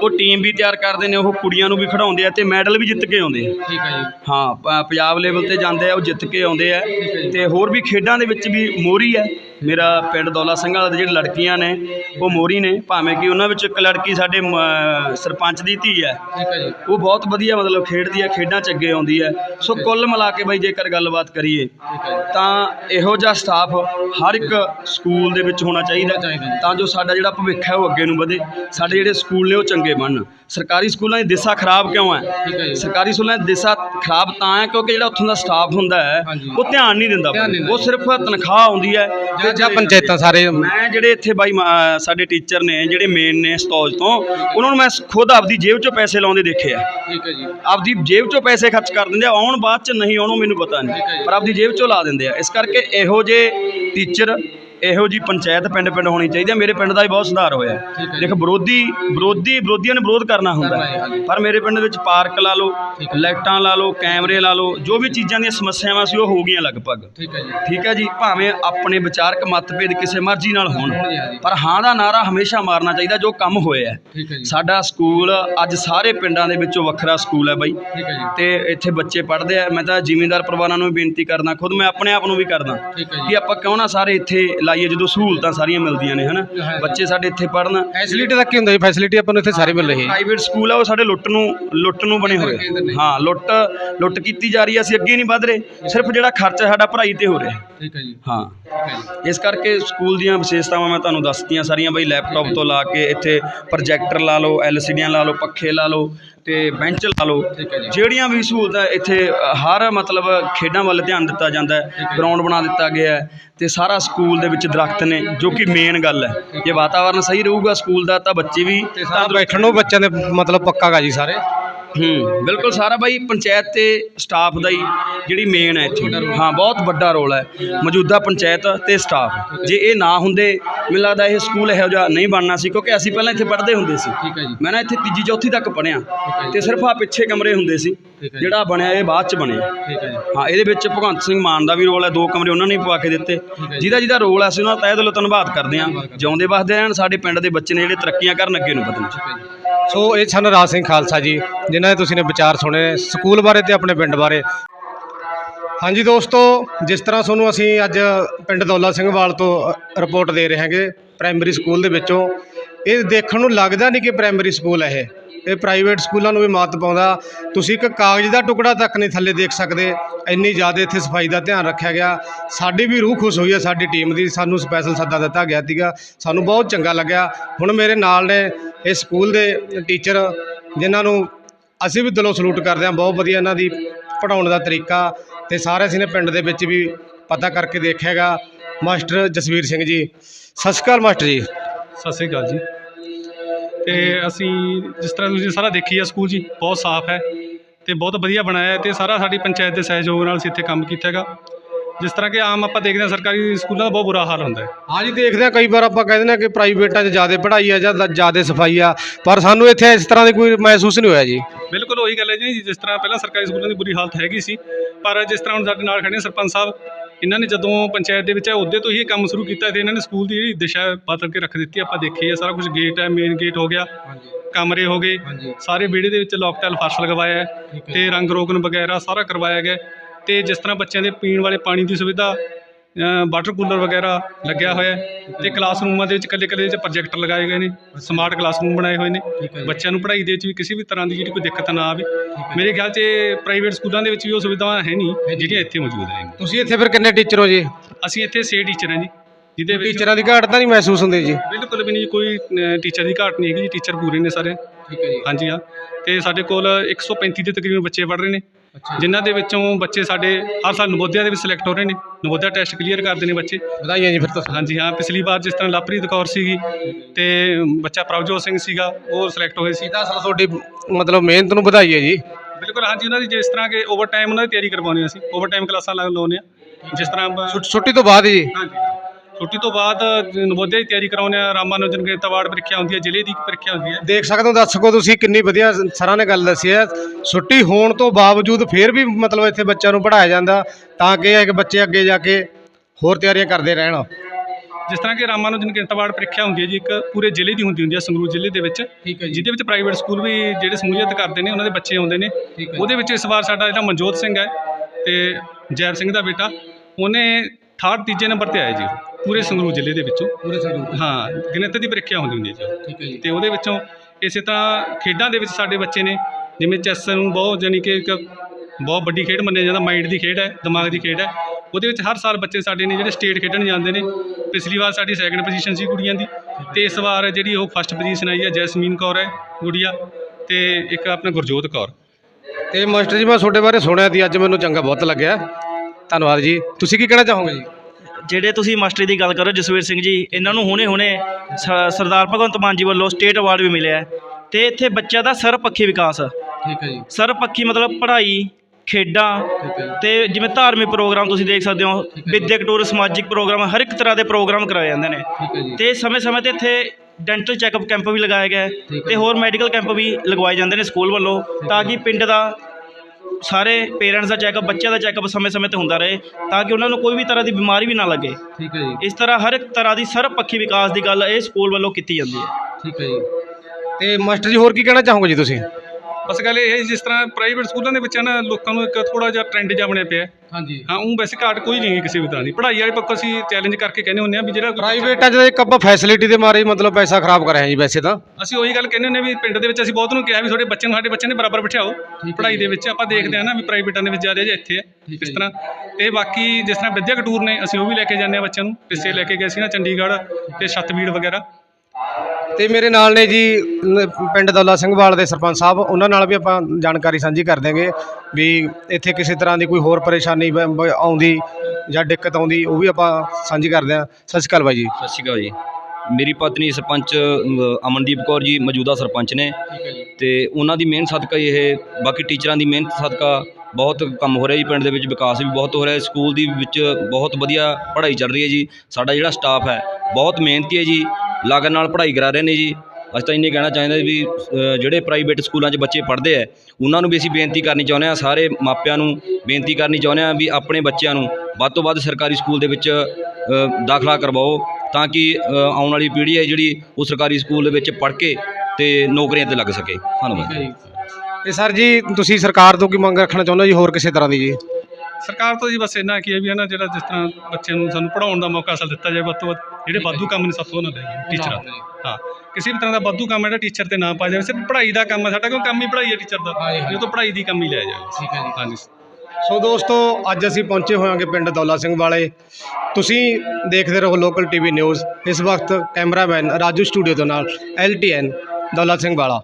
C: ਉਹ ਟੀਮ ਵੀ ਤਿਆਰ ਕਰਦੇ ਨੇ ਉਹ ਕੁੜੀਆਂ ਨੂੰ ਵੀ ਖਿਡਾਉਂਦੇ ਆ ਤੇ ਮੈਡਲ ਵੀ ਜਿੱਤ ਕੇ ਆਉਂਦੇ ਆ।
A: ਠੀਕ ਹੈ ਜੀ।
C: ਹਾਂ ਪ- ਪੰਜਾਬ ਲੈਵਲ ਤੇ ਜਾਂਦੇ ਆ ਉਹ ਜਿੱਤ ਕੇ ਆਉਂਦੇ ਆ। ਤੇ ਹੋਰ ਵੀ ਖੇਡਾਂ ਦੇ ਵਿੱਚ ਵੀ ਮੋਰੀ ਹੈ। ਮੇਰਾ ਪਿੰਡ ਦੌਲਾ ਸਿੰਘ ਵਾਲਾ ਦੇ ਜਿਹੜੇ ਲੜਕੀਆਂ ਨੇ ਉਹ ਮੋਰੀ ਨੇ। ਭਾਵੇਂ ਕਿ ਉਹਨਾਂ ਵਿੱਚ ਇੱਕ ਲੜਕੀ ਸਾਡੇ ਮ- ਸਰਪੰਚ ਦੀ ਧੀ ਹੈ।
A: ਠੀਕ ਹੈ ਜੀ।
C: ਉਹ ਬਹੁਤ ਵਧੀਆ ਮਤਲਬ ਖੇਡਦੀ ਹੈ ਖੇਡਾਂ 'ਚ ਅੱਗੇ ਆਉਂਦੀ ਹੈ। ਸੋ ਕੁੱਲ ਮਿਲਾ ਕੇ ਬਾਈ ਜੇਕਰ ਗੱਲਬਾਤ ਕਰੀਏ
A: ਠੀਕ ਹੈ ਜੀ।
C: ਤਾਂ ਇਹੋ ਜਿਹਾ ਸਟਾਫ ਹਰ ਇੱਕ ਸਕੂਲ ਦੇ ਵਿੱਚ ਹੋਣਾ ਚਾਹੀਦਾ। ਤਾਂ ਜੋ ਸਾਡਾ ਜਿਹੜਾ ਭਵਿੱਖ ਹੈ ਉਹ ਅੱਗੇ ਨੂੰ ਵਧੇ। ਸਾਡੇ ਜਿਹੜੇ ਸਕੂਲ ਨੇ ਉਹ ਚੰਗੇ ਬਣਨ। ਸਰਕਾਰੀ ਸਕੂਲਾਂ ਦੀ ਦਿਸ਼ਾ ਖਰਾਬ ਕਿਉਂ ਹੈ? ਸਰਕਾਰੀ ਸਕੂਲਾਂ ਦੀ ਦਿਸ਼ਾ ਖਰਾਬ ਤਾਂ ਹੈ ਕਿਉਂਕਿ ਜਿਹੜਾ ਉੱਥੋਂ ਦਾ ਸਟਾਫ ਹੁੰਦਾ ਹੈ। ਉਹ ਧਿਆਨ ਨਹੀਂ ਦਿੰਦਾ ਉਹ ਸਿਰਫ ਤਨਖਾਹ ਆਉਂਦੀ ਹੈ
A: ਜਾਂ ਪੰਚਾਇਤਾਂ ਸਾਰੇ
C: ਮੈਂ ਜਿਹੜੇ ਇੱਥੇ ਬਾਈ ਸਾਡੇ ਟੀਚਰ ਨੇ ਜਿਹੜੇ ਮੇਨ ਨੇ ਸਟੋਜ ਤੋਂ ਉਹਨਾਂ ਨੂੰ ਮੈਂ ਖੁਦ ਆਪਦੀ ਜੇਬ 'ਚੋਂ ਪੈਸੇ ਲਾਉਂਦੇ ਦੇਖੇ ਆ।
A: ਠੀਕ ਹੈ ਜੀ।
C: ਆਪਦੀ ਜੇਬ 'ਚੋਂ ਪੈਸੇ ਖਰਚ ਕਰ ਦਿੰਦੇ ਆਉਣ ਬਾਅਦ 'ਚ ਨਹੀਂ ਆਉਣੋਂ ਮੈਨੂੰ ਪਤਾ ਨਹੀਂ। ਪਰ ਆਪਦੀ ਜੇਬ 'ਚੋਂ ਲਾ ਦਿੰਦੇ ਆ। ਇਸ ਕਰਕੇ ਇਹੋ ਜੇ ਟੀਚਰ ਇਹੋ ਜੀ ਪੰਚਾਇਤ ਪਿੰਡ ਪਿੰਡ ਹੋਣੀ ਚਾਹੀਦੀ ਹੈ ਮੇਰੇ ਪਿੰਡ ਦਾ ਵੀ ਬਹੁਤ ਸੁਧਾਰ ਹੋਇਆ। ਦੇਖ ਵਿਰੋਧੀ ਵਿਰੋਧੀ ਵਿਰੋਧੀਆਂ ਨੇ ਵਿਰੋਧ ਕਰਨਾ ਹੁੰਦਾ। ਪਰ ਮੇਰੇ ਪਿੰਡ ਵਿੱਚ ਪਾਰਕ ਲਾ ਲਓ। ਲਾਈਟਾਂ ਲਾ ਲਓ ਕੈਮਰੇ ਲਾ ਲਓ ਜੋ ਵੀ ਚੀਜ਼ਾਂ ਦੀਆਂ ਸਮੱਸਿਆਵਾਂ ਸੀ ਉਹ ਹੋ ਗਈਆਂ ਲਗਭਗ।
A: ਠੀਕ ਹੈ ਜੀ।
C: ਠੀਕ ਹੈ ਜੀ? ਭਾਵੇਂ ਆਪਣੇ ਵਿਚਾਰਕ ਮਤਭੇਦ ਕਿਸੇ ਮਰਜ਼ੀ ਨਾਲ ਹੋਣ। ਪਰ ਹਾਂ ਦਾ ਨਾਰਾ ਹਮੇਸ਼ਾ ਮਾਰਨਾ ਚਾਹੀਦਾ ਜੋ ਕੰਮ ਹੋਇਆ ਸਾਡਾ ਸਕੂਲ ਅੱਜ ਸਾਰੇ ਪਿੰਡਾਂ ਦੇ ਵਿੱਚੋਂ ਵੱਖਰਾ ਸਕੂਲ ਹੈ ਬਾਈ। ਤੇ ਇੱਥੇ ਬੱਚੇ ਪੜ੍ਹਦੇ ਆ। ਮੈਂ ਤਾਂ ਜ਼ਿਮੀਂਦਾਰ ਪਰਿਵਾਰਾਂ ਨੂੰ ਵੀ ਬੇਨਤੀ ਕਰਦਾ ਖੁਦ ਮੈਂ ਆਪਣੇ ਆਪ ਨੂੰ ਵੀ ਕਰਦਾ ਕਿ ਆਪਾਂ ਕਿਉਂ ਨਾ ਸਾਰੇ ਇੱਥੇ ਲਾਈਏ ਜਦੋਂ ਸਹੂਲਤਾਂ ਸਾਰੀਆਂ ਮਿਲਦੀਆਂ ਨੇ ਹਨਾ? ਬੱਚੇ ਸਾਡੇ ਇੱਥੇ ਪੜਨ
A: ਫੈਸਿਲਿਟੀ ਦਾ ਕੀ ਹੁੰਦਾ ਜੀ? ਫੈਸਿਲਿਟੀ ਆਪਾਂ ਨੂੰ ਇੱਥੇ ਸਾਰੇ ਮਿਲ ਰਹੀ ਹੈ
C: ਪ੍ਰਾਈਵੇਟ ਸਕੂਲ ਆ ਉਹ ਸਾਡੇ ਲੁੱਟ ਨੂੰ ਲੁੱਟ ਨੂੰ ਬਣੇ ਹੋਏ। ਹਾਂ ਲੁੱਟ ਲੁੱਟ ਕੀਤੀ ਜਾ ਰਹੀ ਹੈ ਅਸੀਂ ਅੱਗੇ ਨਹੀਂ ਵਧ ਰਹੇ। ਸਿਰਫ ਜਿਹੜਾ ਖਰਚਾ ਸਾਡਾ ਪੜ੍ਹਾਈ ਤੇ ਹੋ ਰਿਹਾ।
A: ਠੀਕ ਹੈ ਜੀ।
C: ਹਾਂ। ਇਸ ਕਰਕੇ ਸਕੂਲ ਦੀਆਂ ਵਿਸ਼ੇਸ਼ਤਾਵਾਂ ਮੈਂ ਤੁਹਾਨੂੰ ਦੱਸਤੀਆਂ ਸਾਰੀਆਂ ਬਈ ਲੈਪਟਾਪ ਤੋਂ ਲਾ ਕੇ ਇੱਥੇ ਪ੍ਰੋਜੈਕਟਰ ਲਾ ਲਓ ਐਲਸੀਡੀਆਂ ਲਾ ਲਓ ਪੱਖੇ ਲਾ ਲਓ ਤੇ ਬੈਂਚ ਲਾ ਲਓ। ਜਿਹੜੀਆਂ ਵੀ ਸਹੂਲਤਾਂ ਇੱਥੇ ਹਰ ਮਤਲਬ ਖੇਡਾਂ ਵੱਲ ਧਿਆਨ ਦਿੱਤਾ ਜਾਂਦਾ ਹੈ। ਗਰਾਊਂਡ ਬਣਾ ਦਿੱਤਾ ਗਿਆ ਹੈ। ਤੇ ਸਾਰਾ ਸਕੂਲ ਦੇ ਵਿੱਚ ਦਰਖਤ ਨੇ ਜੋ ਕਿ ਮੇਨ ਗੱਲ ਹੈ। ਜੇ ਵਾਤਾਵਰਨ ਸਹੀ ਰਹੂਗਾ ਸਕੂਲ ਦਾ ਤਾਂ ਬੱਚੇ ਵੀ
A: ਤਾਂ ਬੈਠਣ ਨੂੰ ਬੱਚਿਆਂ ਦੇ ਮਤਲਬ ਪੱਕਾ ਗਾ ਜੀ ਸਾਰੇ।
C: ਹੂੰ ਬਿਲਕੁਲ ਸਾਰਾ ਬਾਈ ਪੰਚਾਇਤ ਤੇ ਸਟਾਫ ਦਾ ਹੀ ਜਿਹੜੀ ਮੇਨ ਹੈ ਇੱਥੇ। ਹਾਂ ਬਹੁਤ ਵੱਡਾ ਰੋਲ ਹੈ। ਮੌਜੂਦਾ ਪੰਚਾਇਤ ਤੇ ਸਟਾਫ ਜੇ ਇਹ ਨਾ ਹੁੰਦੇ ਮੈਨੂੰ ਲੱਗਦਾ ਇਹ ਸਕੂਲ ਇਹੋ ਜਿਹਾ ਨਹੀਂ ਬਣਨਾ ਸੀ ਕਿਉਂਕਿ ਅਸੀਂ ਪਹਿਲਾਂ ਇੱਥੇ ਪੜ੍ਹਦੇ ਹੁੰਦੇ ਸੀ।
A: ਠੀਕ ਹੈ ਜੀ।
C: ਮੈਂ ਨਾ ਇੱਥੇ ਤੀਜੀ ਚੌਥੀ ਤੱਕ ਪੜ੍ਹਿਆ। ਤੇ ਸਿਰਫ ਆ ਪਿੱਛੇ ਕਮਰੇ ਹੁੰਦੇ ਸੀ।
A: ਠੀਕ ਹੈ ਜੀ।
C: ਜਿਹੜਾ ਬਣਿਆ ਇਹ ਬਾਅਦ ਚ ਬਣਿਆ
A: ਠੀਕ ਹੈ ਜੀ।
C: ਹਾਂ ਇਹਦੇ ਵਿੱਚ ਭਗਵੰਤ ਸਿੰਘ ਮਾਨ ਦਾ ਵੀ ਰੋਲ ਹੈ ਦੋ ਕਮਰੇ ਉਹਨਾਂ ਨੇ ਪਵਾ ਕੇ ਦਿੱਤੇ। ਜਿਹਦਾ ਜਿਹਦਾ ਰੋਲ ਹੈ ਅਸੀਂ ਉਹਨਾਂ ਦਾ ਤਹਿ ਦਿਲੋਂ ਧੰਨਵਾਦ ਕਰਦੇ ਹਾਂ। ਜਿਉਂਦੇ ਵਸਦੇ ਰਹਿਣ ਸਾਡੇ ਪਿੰਡ ਦੇ ਬੱਚੇ ਨੇ ਜਿਹੜੇ ਤਰੱਕੀਆਂ ਕਰਨ ਅੱਗੇ ਨੂੰ ਵਧਣ।
A: ਸੋ ਇਹ ਸਨ ਰਾਜ ਸਿੰਘ ਖਾਲਸਾ ਜੀ ਜਿਨ੍ਹਾਂ ਦੇ ਤੁਸੀਂ ਨੇ ਵਿਚਾਰ ਸੁਣੇ ਨੇ ਸਕੂਲ ਬਾਰੇ ਤੇ ਆਪਣੇ ਪਿੰਡ ਬਾਰੇ। ਹਾਂਜੀ ਦੋਸਤੋ ਜਿਸ ਤਰ੍ਹਾਂ ਤੁਹਾਨੂੰ ਅਸੀਂ ਅੱਜ ਪਿੰਡ ਦੌਲਾ ਸਿੰਘਵਾਲ ਤੋਂ ਅ, ਰਿਪੋਰਟ ਦੇ ਰਹੇ ਹਾਂਗੇ ਪ੍ਰਾਇਮਰੀ ਸਕੂਲ ਦੇ ਵਿੱਚੋਂ ਇਹ ਦੇਖਣ ਨੂੰ ਲੱਗਦਾ ਨਹੀਂ ਕਿ ਪ੍ਰਾਇਮਰੀ ਸਕੂਲ ਹੈ ਇਹ। ਇਹ ਪ੍ਰਾਈਵੇਟ ਸਕੂਲਾਂ ਨੂੰ ਵੀ ਮਾਤ ਪਾਉਂਦਾ। ਤੁਸੀਂ ਇੱਕ ਕਾਗਜ਼ ਦਾ ਟੁਕੜਾ ਤੱਕ ਨਹੀਂ ਥੱਲੇ ਦੇਖ ਸਕਦੇ। ਇੰਨੀ ਜ਼ਿਆਦਾ ਇੱਥੇ ਸਫ਼ਾਈ ਦਾ ਧਿਆਨ ਰੱਖਿਆ ਗਿਆ। ਸਾਡੀ ਵੀ ਰੂਹ ਖੁਸ਼ ਹੋਈ ਹੈ, ਸਾਡੀ ਟੀਮ ਦੀ। ਸਾਨੂੰ ਸਪੈਸ਼ਲ ਸੱਦਾ ਦਿੱਤਾ ਗਿਆ ਸੀਗਾ। ਸਾਨੂੰ ਬਹੁਤ ਚੰਗਾ ਲੱਗਿਆ। ਹੁਣ ਮੇਰੇ ਨਾਲ ਨੇ ਇਹ ਸਕੂਲ ਦੇ ਟੀਚਰ ਜਿਨ੍ਹਾਂ ਨੂੰ ਅਸੀਂ ਵੀ ਦਿਲੋਂ ਸਲੂਟ ਕਰਦੇ ਹਾਂ। ਬਹੁਤ ਵਧੀਆ ਇਹਨਾਂ ਦੀ ਪੜਾਉਣ ਦਾ ਤਰੀਕਾ ਤੇ ਸਾਰੇ ਅਸੀਂ ਨੇ ਪਿੰਡ ਦੇ ਵਿੱਚ ਵੀ ਪਤਾ ਕਰਕੇ ਦੇਖਿਆਗਾ ਮਾਸਟਰ ਜਸਵੀਰ ਸਿੰਘ ਜੀ, ਸਤਿ ਸ਼੍ਰੀ ਅਕਾਲ ਮਾਸਟਰ ਜੀ।
E: ਸਤਿ ਸ੍ਰੀ ਅਕਾਲ ਜੀ। ਤੇ ਅਸੀਂ ਜਿਸ ਤਰ੍ਹਾਂ ਤੁਸੀਂ ਸਾਰਾ ਦੇਖੀ ਆ ਸਕੂਲ ਜੀ ਬਹੁਤ ਸਾਫ਼ ਹੈ ਤੇ ਬਹੁਤ ਵਧੀਆ ਬਣਾਇਆ ਹੈ ਤੇ ਸਾਰਾ ਸਾਡੀ ਪੰਚਾਇਤ ਦੇ ਸਹਿਯੋਗ ਨਾਲ ਅਸੀਂ ਇੱਥੇ ਕੰਮ ਕੀਤਾ ਹੈਗਾ। ਜਿਸ ਤਰ੍ਹਾਂ ਕਿ ਆਮ ਆਪਾਂ ਦੇਖਦੇ ਹਾਂ ਸਰਕਾਰੀ ਸਕੂਲਾਂ ਦਾ ਬਹੁਤ ਬੁਰਾ ਹਾਲ ਹੁੰਦਾ ਹੈ।
A: ਹਾਂਜੀ ਦੇਖਦੇ ਹਾਂ ਕਈ ਵਾਰ ਆਪਾਂ ਕਹਿੰਦੇ ਨੇ ਕਿ ਪ੍ਰਾਈਵੇਟਾਂ 'ਚ ਜ਼ਿਆਦਾ ਪੜ੍ਹਾਈ ਆ ਜਾਂ ਜ਼ਿਆਦਾ ਸਫ਼ਾਈ ਆ ਪਰ ਸਾਨੂੰ ਇੱਥੇ ਇਸ ਤਰ੍ਹਾਂ ਦੀ ਕੋਈ ਮਹਿਸੂਸ ਨਹੀਂ ਹੋਇਆ ਜੀ।
E: ਬਿਲਕੁਲ ਉਹੀ ਗੱਲ ਹੈ ਜੀ ਜਿਸ ਤਰ੍ਹਾਂ ਪਹਿਲਾਂ ਸਰਕਾਰੀ ਸਕੂਲਾਂ ਦੀ ਬੁਰੀ ਹਾਲਤ ਹੈਗੀ ਸੀ ਪਰ ਜਿਸ ਤਰ੍ਹਾਂ ਹੁਣ ਸਾਡੇ ਨਾਲ ਖੜੇ ਨੇ ਸਰਪੰਚ ਸਾਹਿਬ ਇਹਨਾਂ ਨੇ ਜਦੋਂ ਪੰਚਾਇਤ ਦੇ ਵਿੱਚ ਉਹਦੇ ਤੋਂ ਹੀ ਇਹ ਕੰਮ ਸ਼ੁਰੂ ਕੀਤਾ ਤੇ ਇਹਨਾਂ ਨੇ ਸਕੂਲ ਦੀ ਜਿਹੜੀ ਦਿਸ਼ਾ ਬਦਲ ਕੇ ਰੱਖ ਦਿੱਤੀ ਆਪਾਂ ਦੇਖੀ ਹੈ ਸਾਰਾ ਕੁਝ ਗੇਟ ਹੈ ਮੇਨ ਗੇਟ ਹੋ ਗਿਆ ਕਮਰੇ ਹੋ ਗਏ ਸਾਰੇ ਵਿਹੜੇ ਦੇ ਵਿੱਚ ਲੋਕਟੈਲ ਫਰਸ਼ ਲਗਵਾਇਆ ਹੈ ਤੇ ਰੰਗ ਰੋਗਨ ਵਗੈਰਾ ਸਾਰਾ ਕਰਵਾਇਆ ਗਿਆ। ਤੇ ਜਿਸ ਤਰ੍ਹਾਂ ਬੱਚਿਆਂ ਦੇ ਪੀਣ ਵਾਲੇ ਪਾਣੀ ਦੀ ਸੁਵਿਧਾ ਵਾਟਰ ਕੂਲਰ ਵਗੈਰਾ ਲੱਗਿਆ ਹੋਇਆ ਹੈ ਤੇ ਕਲਾਸਰੂਮਾਂ ਦੇ ਵਿੱਚ ਇਕੱਲੇ ਇਕੱਲੇ ਵਿੱਚ ਪ੍ਰੋਜੈਕਟਰ ਲਗਾਏ ਗਏ ਨੇ ਸਮਾਰਟ ਕਲਾਸਰੂਮ ਬਣਾਏ ਹੋਏ ਨੇ ਬੱਚਿਆਂ ਨੂੰ ਪੜ੍ਹਾਈ ਦੇ ਵਿੱਚ ਵੀ ਕਿਸੇ ਵੀ ਤਰ੍ਹਾਂ ਦੀ ਜਿਹੜੀ ਕੋਈ ਦਿੱਕਤ ਨਾ ਆਵੇ। ਮੇਰੇ ਖਿਆਲ 'ਚ ਪ੍ਰਾਈਵੇਟ ਸਕੂਲਾਂ ਦੇ ਵਿੱਚ ਵੀ ਉਹ ਸੁਵਿਧਾਵਾਂ ਹੈ ਨਹੀਂ ਜਿਹੜੀਆਂ ਇੱਥੇ ਮੌਜੂਦ ਨੇ।
A: ਤੁਸੀਂ ਇੱਥੇ ਫਿਰ ਕਿੰਨੇ ਟੀਚਰ ਹੋ ਜੀ?
E: ਅਸੀਂ ਇੱਥੇ 6 ਟੀਚਰ ਹਾਂ ਜੀ ਜਿਹਦੇ ਵਿੱਚ
A: ਟੀਚਰਾਂ ਦੀ ਘਾਟ ਤਾਂ ਨਹੀਂ ਮਹਿਸੂਸ ਹੁੰਦੀ ਜੀ?
E: ਬਿਲਕੁਲ ਵੀ ਨਹੀਂ ਕੋਈ ਟੀਚਰ ਦੀ ਘਾਟ ਨਹੀਂ ਹੈਗੀ ਜੀ ਟੀਚਰ ਪੂਰੇ ਨੇ ਸਾਰੇ।
A: ਠੀਕ ਹੈ ਜੀ।
E: ਹਾਂਜੀ ਹਾਂ। ਤੇ ਸਾਡੇ ਕੋਲ 135 ਦੇ ਤਕਰੀਬਨ ਬੱਚੇ ਪੜ੍ਹ ਰਹੇ ਨੇ। ਜਿਨ੍ਹਾਂ ਦੇ ਵਿੱਚੋਂ ਬੱਚੇ ਸਾਡੇ ਹਰ ਸਾਲ ਨਵੋਦਿਆ ਦੇ ਵਿੱਚ ਸਿਲੈਕਟ ਹੋ ਰਹੇ ਨੇ। ਨਵੋਦਿਆ ਟੈਸਟ ਕਲੀਅਰ ਕਰਦੇ ਨੇ ਬੱਚੇ।
A: ਵਧਾਈਆਂ ਜੀ ਫਿਰ ਤੋਂ।
E: ਹਾਂਜੀ ਹਾਂ ਪਿਛਲੀ ਵਾਰ ਜਿਸ ਤਰ੍ਹਾਂ ਲਵਪ੍ਰੀਤ ਕੌਰ ਸੀਗੀ ਤੇ ਬੱਚਾ ਪ੍ਰਭਜੋਤ ਸਿੰਘ ਸੀਗਾ ਉਹ ਸਿਲੈਕਟ ਹੋਏ ਸੀ।
A: ਇਹਦਾ ਅਸਲ ਤੁਹਾਡੀ ਮਤਲਬ ਮਿਹਨਤ ਨੂੰ ਵਧਾਈ ਹੈ ਜੀ।
E: ਬਿਲਕੁਲ ਹਾਂਜੀ ਉਹਨਾਂ ਦੀ ਜਿਸ ਤਰ੍ਹਾਂ ਕਿ ਓਵਰ ਟਾਈਮ ਉਹਨਾਂ ਦੀ ਤਿਆਰੀ ਕਰਵਾਉਂਦੇ ਅਸੀਂ। ਓਵਰ ਟਾਈਮ ਕਲਾਸਾਂ ਲਾਉਂਦੇ ਆ ਜਿਸ ਤਰ੍ਹਾਂ
A: ਛੁੱਟੀ ਤੋਂ ਬਾਅਦ ਜੀ।
E: ਹਾਂਜੀ। ਛੁੱਟੀ ਤੋਂ ਬਾਅਦ ਨਵੋਦਿਆ ਦੀ ਤਿਆਰੀ ਕਰਾਉਂਦੇ ਆ ਰਾਮਾਨੁਜਨ ਗਣਿਤ ਅਵਾਰਡ ਪ੍ਰੀਖਿਆ ਹੁੰਦੀ ਹੈ ਜ਼ਿਲ੍ਹੇ ਦੀ ਪ੍ਰੀਖਿਆ ਹੁੰਦੀ ਹੈ।
A: ਦੇਖ ਸਕਦੇ ਹੋ ਦਰਸ਼ਕੋ ਤੁਸੀਂ ਕਿੰਨੀ ਵਧੀਆ ਸਰਾਂ ਨੇ ਗੱਲ ਦੱਸੀ ਹੈ। ਛੁੱਟੀ ਹੋਣ ਤੋਂ ਬਾਵਜੂਦ ਫਿਰ ਵੀ ਮਤਲਬ ਇੱਥੇ ਬੱਚਿਆਂ ਨੂੰ ਪੜ੍ਹਾਇਆ ਜਾਂਦਾ ਤਾਂ ਕਿ ਇਹ ਬੱਚੇ ਅੱਗੇ ਜਾ ਕੇ ਹੋਰ ਤਿਆਰੀਆਂ ਕਰਦੇ ਰਹਿਣ।
E: ਜਿਸ ਤਰ੍ਹਾਂ ਕਿ ਰਾਮਾਨੁਜਨ ਗਣਿਤ ਅਵਾਰਡ ਪ੍ਰੀਖਿਆ ਹੁੰਦੀ ਹੈ ਜੀ ਇੱਕ ਪੂਰੇ ਜ਼ਿਲ੍ਹੇ ਦੀ ਹੁੰਦੀ ਹੁੰਦੀ ਹੈ ਸੰਗਰੂਰ ਜ਼ਿਲ੍ਹੇ ਦੇ ਵਿੱਚ।
A: ਠੀਕ ਹੈ
E: ਜਿਹਦੇ ਵਿੱਚ ਪ੍ਰਾਈਵੇਟ ਸਕੂਲ ਵੀ ਜਿਹੜੇ ਸਮੂਲੀਅਤ ਕਰਦੇ ਨੇ ਉਹਨਾਂ ਦੇ ਬੱਚੇ ਆਉਂਦੇ ਨੇ। ਉਹਦੇ ਵਿੱਚ ਇਸ ਵਾਰ ਸਾਡਾ ਜਿਹੜਾ ਮਨਜੋਤ ਸਿੰਘ ਹੈ ਤੇ ਜੈਬ ਸਿੰਘ ਦਾ ਬੇਟਾ ਉਹਨੇ ਥਰਡ ਤੀਜੇ ਨੰਬਰ ਤੇ ਆਇਆ ਜੀ। ਪੂਰੇ ਸੰਗਰੂਰ ਜ਼ਿਲ੍ਹੇ ਦੇ ਵਿੱਚੋਂ।
A: ਪੂਰੇ ਸੰਗਰੂਰ
E: ਹਾਂ ਗਣਿਤ ਦੀ ਪ੍ਰੀਖਿਆ ਹੁੰਦੀ ਹੁੰਦੀ ਹੈ ਜੀ।
A: ਠੀਕ ਹੈ ਜੀ।
E: ਤੇ ਉਹਦੇ ਵਿੱਚੋਂ ਇਸੇ ਤਰ੍ਹਾਂ ਖੇਡਾਂ ਦੇ ਵਿੱਚ ਸਾਡੇ ਬੱਚੇ ਨੇ ਜਿਵੇਂ ਚੈਸ ਨੂੰ ਬਹੁਤ ਜਾਣੀ ਕਿ ਇੱਕ ਬਹੁਤ ਵੱਡੀ ਖੇਡ ਮੰਨਿਆ ਜਾਂਦਾ ਮਾਈਂਡ ਦੀ ਖੇਡ ਹੈ ਦਿਮਾਗ ਦੀ ਖੇਡ ਹੈ। ਉਹਦੇ ਵਿੱਚ ਹਰ ਸਾਲ ਬੱਚੇ ਸਾਡੇ ਨੇ ਜਿਹੜੇ ਸਟੇਟ ਖੇਡਣ ਜਾਂਦੇ ਨੇ ਪਿਛਲੀ ਵਾਰ ਸਾਡੀ ਸੈਕੰਡ ਪੋਜੀਸ਼ਨ ਸੀ ਕੁੜੀਆਂ ਦੀ। ਤੇ ਇਸ ਵਾਰ ਜਿਹੜੀ ਉਹ ਫਸਟ ਪੋਜੀਸ਼ਨ ਆਈ ਹੈ ਜੈਸਮੀਨ ਕੌਰ ਹੈ ਗੁੜੀਆ ਤੇ ਇੱਕ ਆਪਣਾ ਗੁਰਜੋਤ ਕੌਰ।
A: ਤੇ ਮਾਸਟਰ ਜੀ ਮੈਂ ਤੁਹਾਡੇ ਬਾਰੇ ਸੁਣਿਆ ਸੀ ਅੱਜ ਮੈਨੂੰ ਚੰਗਾ ਬਹੁਤ ਲੱਗਿਆ। ਧੰਨਵਾਦ ਜੀ। ਤੁਸੀਂ ਕੀ ਕਹਿਣਾ ਚਾਹੋਗੇ ਜੀ?
F: ਜਿਹੜੇ ਤੁਸੀਂ ਮਾਸਟਰੀ ਦੀ ਗੱਲ ਕਰੋ ਜਸਵੀਰ ਸਿੰਘ ਜੀ ਇਹਨਾਂ ਨੂੰ ਹੁਣੇ ਹੁਣੇ ਸ- ਸਰਦਾਰ ਭਗਵੰਤ ਮਾਨ ਜੀ ਵੱਲੋਂ ਸਟੇਟ ਅਵਾਰਡ ਵੀ ਮਿਲਿਆ ਹੈ। ਤੇ ਇੱਥੇ ਬੱਚਿਆਂ ਦਾ ਸਰਵਪੱਖੀ ਵਿਕਾਸ।
A: ਠੀਕ ਹੈ ਜੀ।
F: ਸਰਵਪੱਖੀ ਮਤਲਬ ਪੜ੍ਹਾਈ ਖੇਡਾਂ
A: ਠੀਕ ਹੈ।
F: ਤੇ ਜਿਵੇਂ ਧਾਰਮਿਕ ਪ੍ਰੋਗਰਾਮ ਤੁਸੀਂ ਦੇਖ ਸਕਦੇ ਹੋ ਵਿਦਿਅਕ ਟੂਰ ਸਮਾਜਿਕ ਪ੍ਰੋਗਰਾਮ ਹਰ ਇੱਕ ਤਰ੍ਹਾਂ ਦੇ ਪ੍ਰੋਗਰਾਮ ਕਰਾਏ ਜਾਂਦੇ ਨੇ।
A: ਠੀਕ ਹੈ ਜੀ।
F: ਤੇ ਸਮੇਂ-ਸਮੇਂ ਤੇ ਇੱਥੇ ਡੈਂਟਲ ਚੈੱਕਅਪ ਕੈਂਪ ਵੀ ਲਗਾਇਆ ਗਿਆ ਹੈ ਤੇ ਹੋਰ ਮੈਡੀਕਲ ਕੈਂਪ ਵੀ ਲਗਵਾਏ ਜਾਂਦੇ ਨੇ ਸਕੂਲ ਵੱਲੋਂ ਤਾਂ ਕਿ ਪਿੰਡ ਦਾ ਸਾਰੇ ਪੇਰੈਂਟਸ ਦਾ ਚੈੱਕਅਪ ਬੱਚਿਆਂ ਦਾ ਚੈੱਕਅਪ ਸਮੇਂ-ਸਮੇਂ ਤੇ ਹੁੰਦਾ ਰਹੇ ਤਾਂ ਕਿ ਉਹਨਾਂ ਨੂੰ ਕੋਈ ਵੀ ਤਰ੍ਹਾਂ ਦੀ ਬਿਮਾਰੀ ਵੀ ਨਾ ਲੱਗੇ।
A: ਠੀਕ ਹੈ ਜੀ।
F: ਇਸ ਤਰ੍ਹਾਂ ਹਰ ਇੱਕ ਤਰ੍ਹਾਂ ਦੀ ਸਰਵਪੱਖੀ ਵਿਕਾਸ ਦੀ ਗੱਲ ਇਹ ਸਕੂਲ ਵੱਲੋਂ ਕੀਤੀ ਜਾਂਦੀ ਹੈ।
A: ਠੀਕ ਹੈ ਜੀ। ਤੇ ਮਾਸਟਰ ਜੀ ਹੋਰ ਕੀ ਕਹਿਣਾ ਚਾਹੋਗੇ ਜੀ ਤੁਸੀਂ?
E: ਬਸ ਗੱਲ ਇਹ ਹੈ ਜਿਸ ਤਰ੍ਹਾਂ ਪ੍ਰਾਈਵੇਟ ਸਕੂਲਾਂ ਦੇ ਵਿੱਚ ਹੈ ਨਾ ਲੋਕਾਂ ਨੂੰ ਇੱਕ ਥੋੜਾ ਜਿਹਾ ਟ੍ਰੈਂਡ ਜਿਹਾ ਬਣਿਆ ਪਿਆ
A: ਹਾਂਜੀ।
E: ਹਾਂ ਉਹ ਵੈਸੇ ਘਾਟ ਕੋਈ ਨਹੀਂ ਹੈ ਕਿਸੇ ਵੀ ਤਰ੍ਹਾਂ ਦੀ। ਪੜ੍ਹਾਈ ਵਾਲੇ ਪੱਖ ਅਸੀਂ ਚੈਲੰਜ ਕਰਕੇ ਕਹਿੰਦੇ ਹੁੰਦੇ ਆ ਵੀ ਜਿਹੜਾ ਕੋਈ ਬੱਚਾ-
A: ਪ੍ਰਾਈਵੇਟਾਂ 'ਚ ਇੱਕ ਆਪਾਂ ਫੈਸਿਲਿਟੀ ਦੇ ਮਾਰੇ ਹੀ ਮਤਲਬ ਪੈਸਾ ਖਰਾਬ ਕਰਿਆ ਜੀ ਵੈਸੇ ਤਾਂ।
E: ਅਸੀਂ ਉਹੀ ਗੱਲ ਕਹਿੰਦੇ ਹੁੰਦੇ ਹਾਂ ਵੀ ਪਿੰਡ ਦੇ ਵਿੱਚ ਅਸੀਂ ਬਹੁਤ ਨੂੰ ਕਿਹਾ ਵੀ ਤੁਹਾਡੇ ਬੱਚੇ ਨੂੰ ਸਾਡੇ ਬੱਚੇ ਦੇ ਬਰਾਬਰ ਬਿਠਾਓ। ਪੜ੍ਹਾਈ ਦੇ ਵਿੱਚ ਆਪਾਂ ਦੇਖਦੇ ਹਾਂ ਨਾ ਵੀ ਪ੍ਰਾਈਵੇਟਾਂ ਦੇ ਵਿੱਚ ਜ਼ਿਆਦਾ ਜਾਂ ਇੱਥੇ ਹੈ ਇਸ ਤਰ੍ਹਾਂ। ਤੇ ਬਾਕੀ ਜਿਸ ਤਰ੍ਹਾਂ ਵਿਦਿਅਕ ਟੂਰ ਨੇ ਅਸੀਂ ਉਹ ਵੀ ਲੈ ਕੇ ਜਾਂਦੇ ਹਾਂ ਬੱਚਿਆਂ ਨੂੰ। ਪਿੱਛੇ ਲੈ ਕੇ ਗਏ ਸੀ ਨਾ ਚੰਡੀਗੜ੍ਹ ਤੇ ਛੱਤਬੀੜ ਵਗੈਰਾ।
A: ਤੇ ਮੇਰੇ ਨਾਲ ਨੇ ਜੀ ਪਿੰਡ ਦੌਲਾ ਸਿੰਘਵਾਲ ਦੇ ਸਰਪੰਚ ਸਾਹਿਬ, ਉਹਨਾਂ ਨਾਲ ਵੀ ਆਪਾਂ ਜਾਣਕਾਰੀ ਸਾਂਝੀ ਕਰ ਦਿਆਂਗੇ ਵੀ ਇੱਥੇ ਕਿਸੇ ਤਰ੍ਹਾਂ ਦੀ ਕੋਈ ਹੋਰ ਪਰੇਸ਼ਾਨੀ ਆਉਂਦੀ ਜਾਂ ਦਿੱਕਤ ਆਉਂਦੀ, ਉਹ ਵੀ ਆਪਾਂ ਸਾਂਝੀ ਕਰਦੇ ਹਾਂ ਸਤਿ ਸ਼੍ਰੀ ਅਕਾਲ ਬਾਈ ਜੀ।
G: ਸਤਿ ਸ਼੍ਰੀ ਅਕਾਲ ਜੀ। ਮੇਰੀ ਪਤਨੀ ਸਰਪੰਚ ਅਮਨਦੀਪ ਕੌਰ ਜੀ ਮੌਜੂਦਾ ਸਰਪੰਚ ਨੇ ਤੇ ਉਹਨਾਂ ਦੀ ਮਿਹਨਤ ਸਦਕਾ ਹੀ ਇਹ, ਬਾਕੀ ਟੀਚਰਾਂ ਦੀ ਮਿਹਨਤ ਸਦਕਾ ਬਹੁਤ ਕੰਮ ਹੋ ਰਿਹਾ ਜੀ, ਪਿੰਡ ਦੇ ਵਿੱਚ ਵਿਕਾਸ ਵੀ ਬਹੁਤ ਹੋ ਰਿਹਾ ਸਕੂਲ ਦੀ ਵਿੱਚ ਬਹੁਤ ਵਧੀਆ ਪੜ੍ਹਾਈ ਚੱਲ ਰਹੀ ਹੈ ਜੀ। ਸਾਡਾ ਜਿਹੜਾ ਸਟਾਫ ਹੈ, ਬਹੁਤ ਮਿਹਨਤੀ ਹੈ ਜੀ। ਲਗਨ ਨਾਲ ਪੜ੍ਹਾਈ ਕਰਾ ਰਹੇ ਨੇ ਜੀ। ਅਸੀਂ ਤਾਂ ਇੰਨੇ ਕਹਿਣਾ ਚਾਹੁੰਦੇ ਵੀ ਜਿਹੜੇ ਪ੍ਰਾਈਵੇਟ ਸਕੂਲਾਂ 'ਚ ਬੱਚੇ ਪੜ੍ਹਦੇ ਹੈ ਉਹਨਾਂ ਨੂੰ ਵੀ ਅਸੀਂ ਬੇਨਤੀ ਕਰਨੀ ਚਾਹੁੰਦੇ ਹਾਂ, ਸਾਰੇ ਮਾਪਿਆਂ ਨੂੰ ਬੇਨਤੀ ਕਰਨੀ ਚਾਹੁੰਦੇ ਹਾਂ ਵੀ ਆਪਣੇ ਬੱਚਿਆਂ ਨੂੰ ਵੱਧ ਤੋਂ ਵੱਧ ਸਰਕਾਰੀ ਸਕੂਲ ਦੇ ਵਿੱਚ ਦਾਖਲਾ ਕਰਵਾਓ ਤਾਂ ਕਿ ਆਉਣ ਵਾਲੀ ਪੀੜ੍ਹੀ ਹੈ ਜਿਹੜੀ, ਉਹ ਸਰਕਾਰੀ ਸਕੂਲ ਦੇ ਵਿੱਚ ਪੜ੍ਹ ਕੇ ਤੇ ਨੌਕਰੀਆਂ ਤੇ ਲੱਗ ਸਕੇ। ਧੰਨਵਾਦ।
A: ਤੇ ਸਰ ਜੀ, ਤੁਸੀਂ ਸਰਕਾਰ ਤੋਂ ਕੀ ਮੰਗ ਰੱਖਣਾ ਚਾਹੁੰਦੇ ਹੋ ਜੀ, ਹੋਰ ਕਿਸੇ ਤਰ੍ਹਾਂ ਦੀ ਜੀ?
E: ਸਰਕਾਰ ਤੋਂ ਜੀ ਬਸ ਇੰਨਾ ਕੀ ਹੈ ਵੀ ਹੈ ਨਾ ਜਿਹੜਾ ਜਿਸ ਤਰ੍ਹਾਂ ਬੱਚਿਆਂ ਨੂੰ ਸਾਨੂੰ ਪੜਾਉਣ ਦਾ ਮੌਕਾ ਅਸਲ ਦਿੱਤਾ ਜਾਏ ਵੱਧ ਤੋਂ ਵੱਧ ਜਿਹੜੇ ਵਾਧੂ ਕੰਮ ਨੇ ਸਾਥੋਂ ਨਾ ਲੈ ਜਾਣ ਟੀਚਰਾਂ ਦੇ ਹਾਂ ਕਿਸੇ ਵੀ ਤਰ੍ਹਾਂ ਦਾ ਵਾਧੂ ਕੰਮ ਹੈ ਜਿਹੜਾ ਟੀਚਰ ਤੇ ਨਾ ਪਾਇਆ ਜਾਵੇ ਸਿਰਫ ਪੜ੍ਹਾਈ ਦਾ ਕੰਮ ਹੈ ਸਾਡਾ ਕਿਉਂ ਕੰਮ ਹੀ ਪੜ੍ਹਾਈ ਹੈ ਟੀਚਰ ਦਾ ਇਹ ਤੋਂ ਪੜ੍ਹਾਈ ਦੀ ਕੰਮ ਹੀ ਲਿਆ ਜਾਵੇ। ਠੀਕ ਹੈ ਜੀ। ਹਾਂਜੀ
A: ਸੋ ਦੋਸਤੋ ਅੱਜ ਅਸੀਂ ਪਹੁੰਚੇ ਹੋਇਆਂਗੇ ਪਿੰਡ ਦੌਲਾ ਸਿੰਘ ਵਾਲੇ। ਤੁਸੀਂ ਦੇਖਦੇ ਰਹੋ ਲੋਕਲ ਟੀਵੀ ਨਿਊਜ਼ ਇਸ ਵਕਤ ਕੈਮਰਾਮੈਨ ਰਾਜੂ ਸਟੂਡੀਓ ਦੇ ਨਾਲ ਐਲਟੀਐਨ ਦੌਲਾ ਸਿੰਘ ਵਾਲਾ।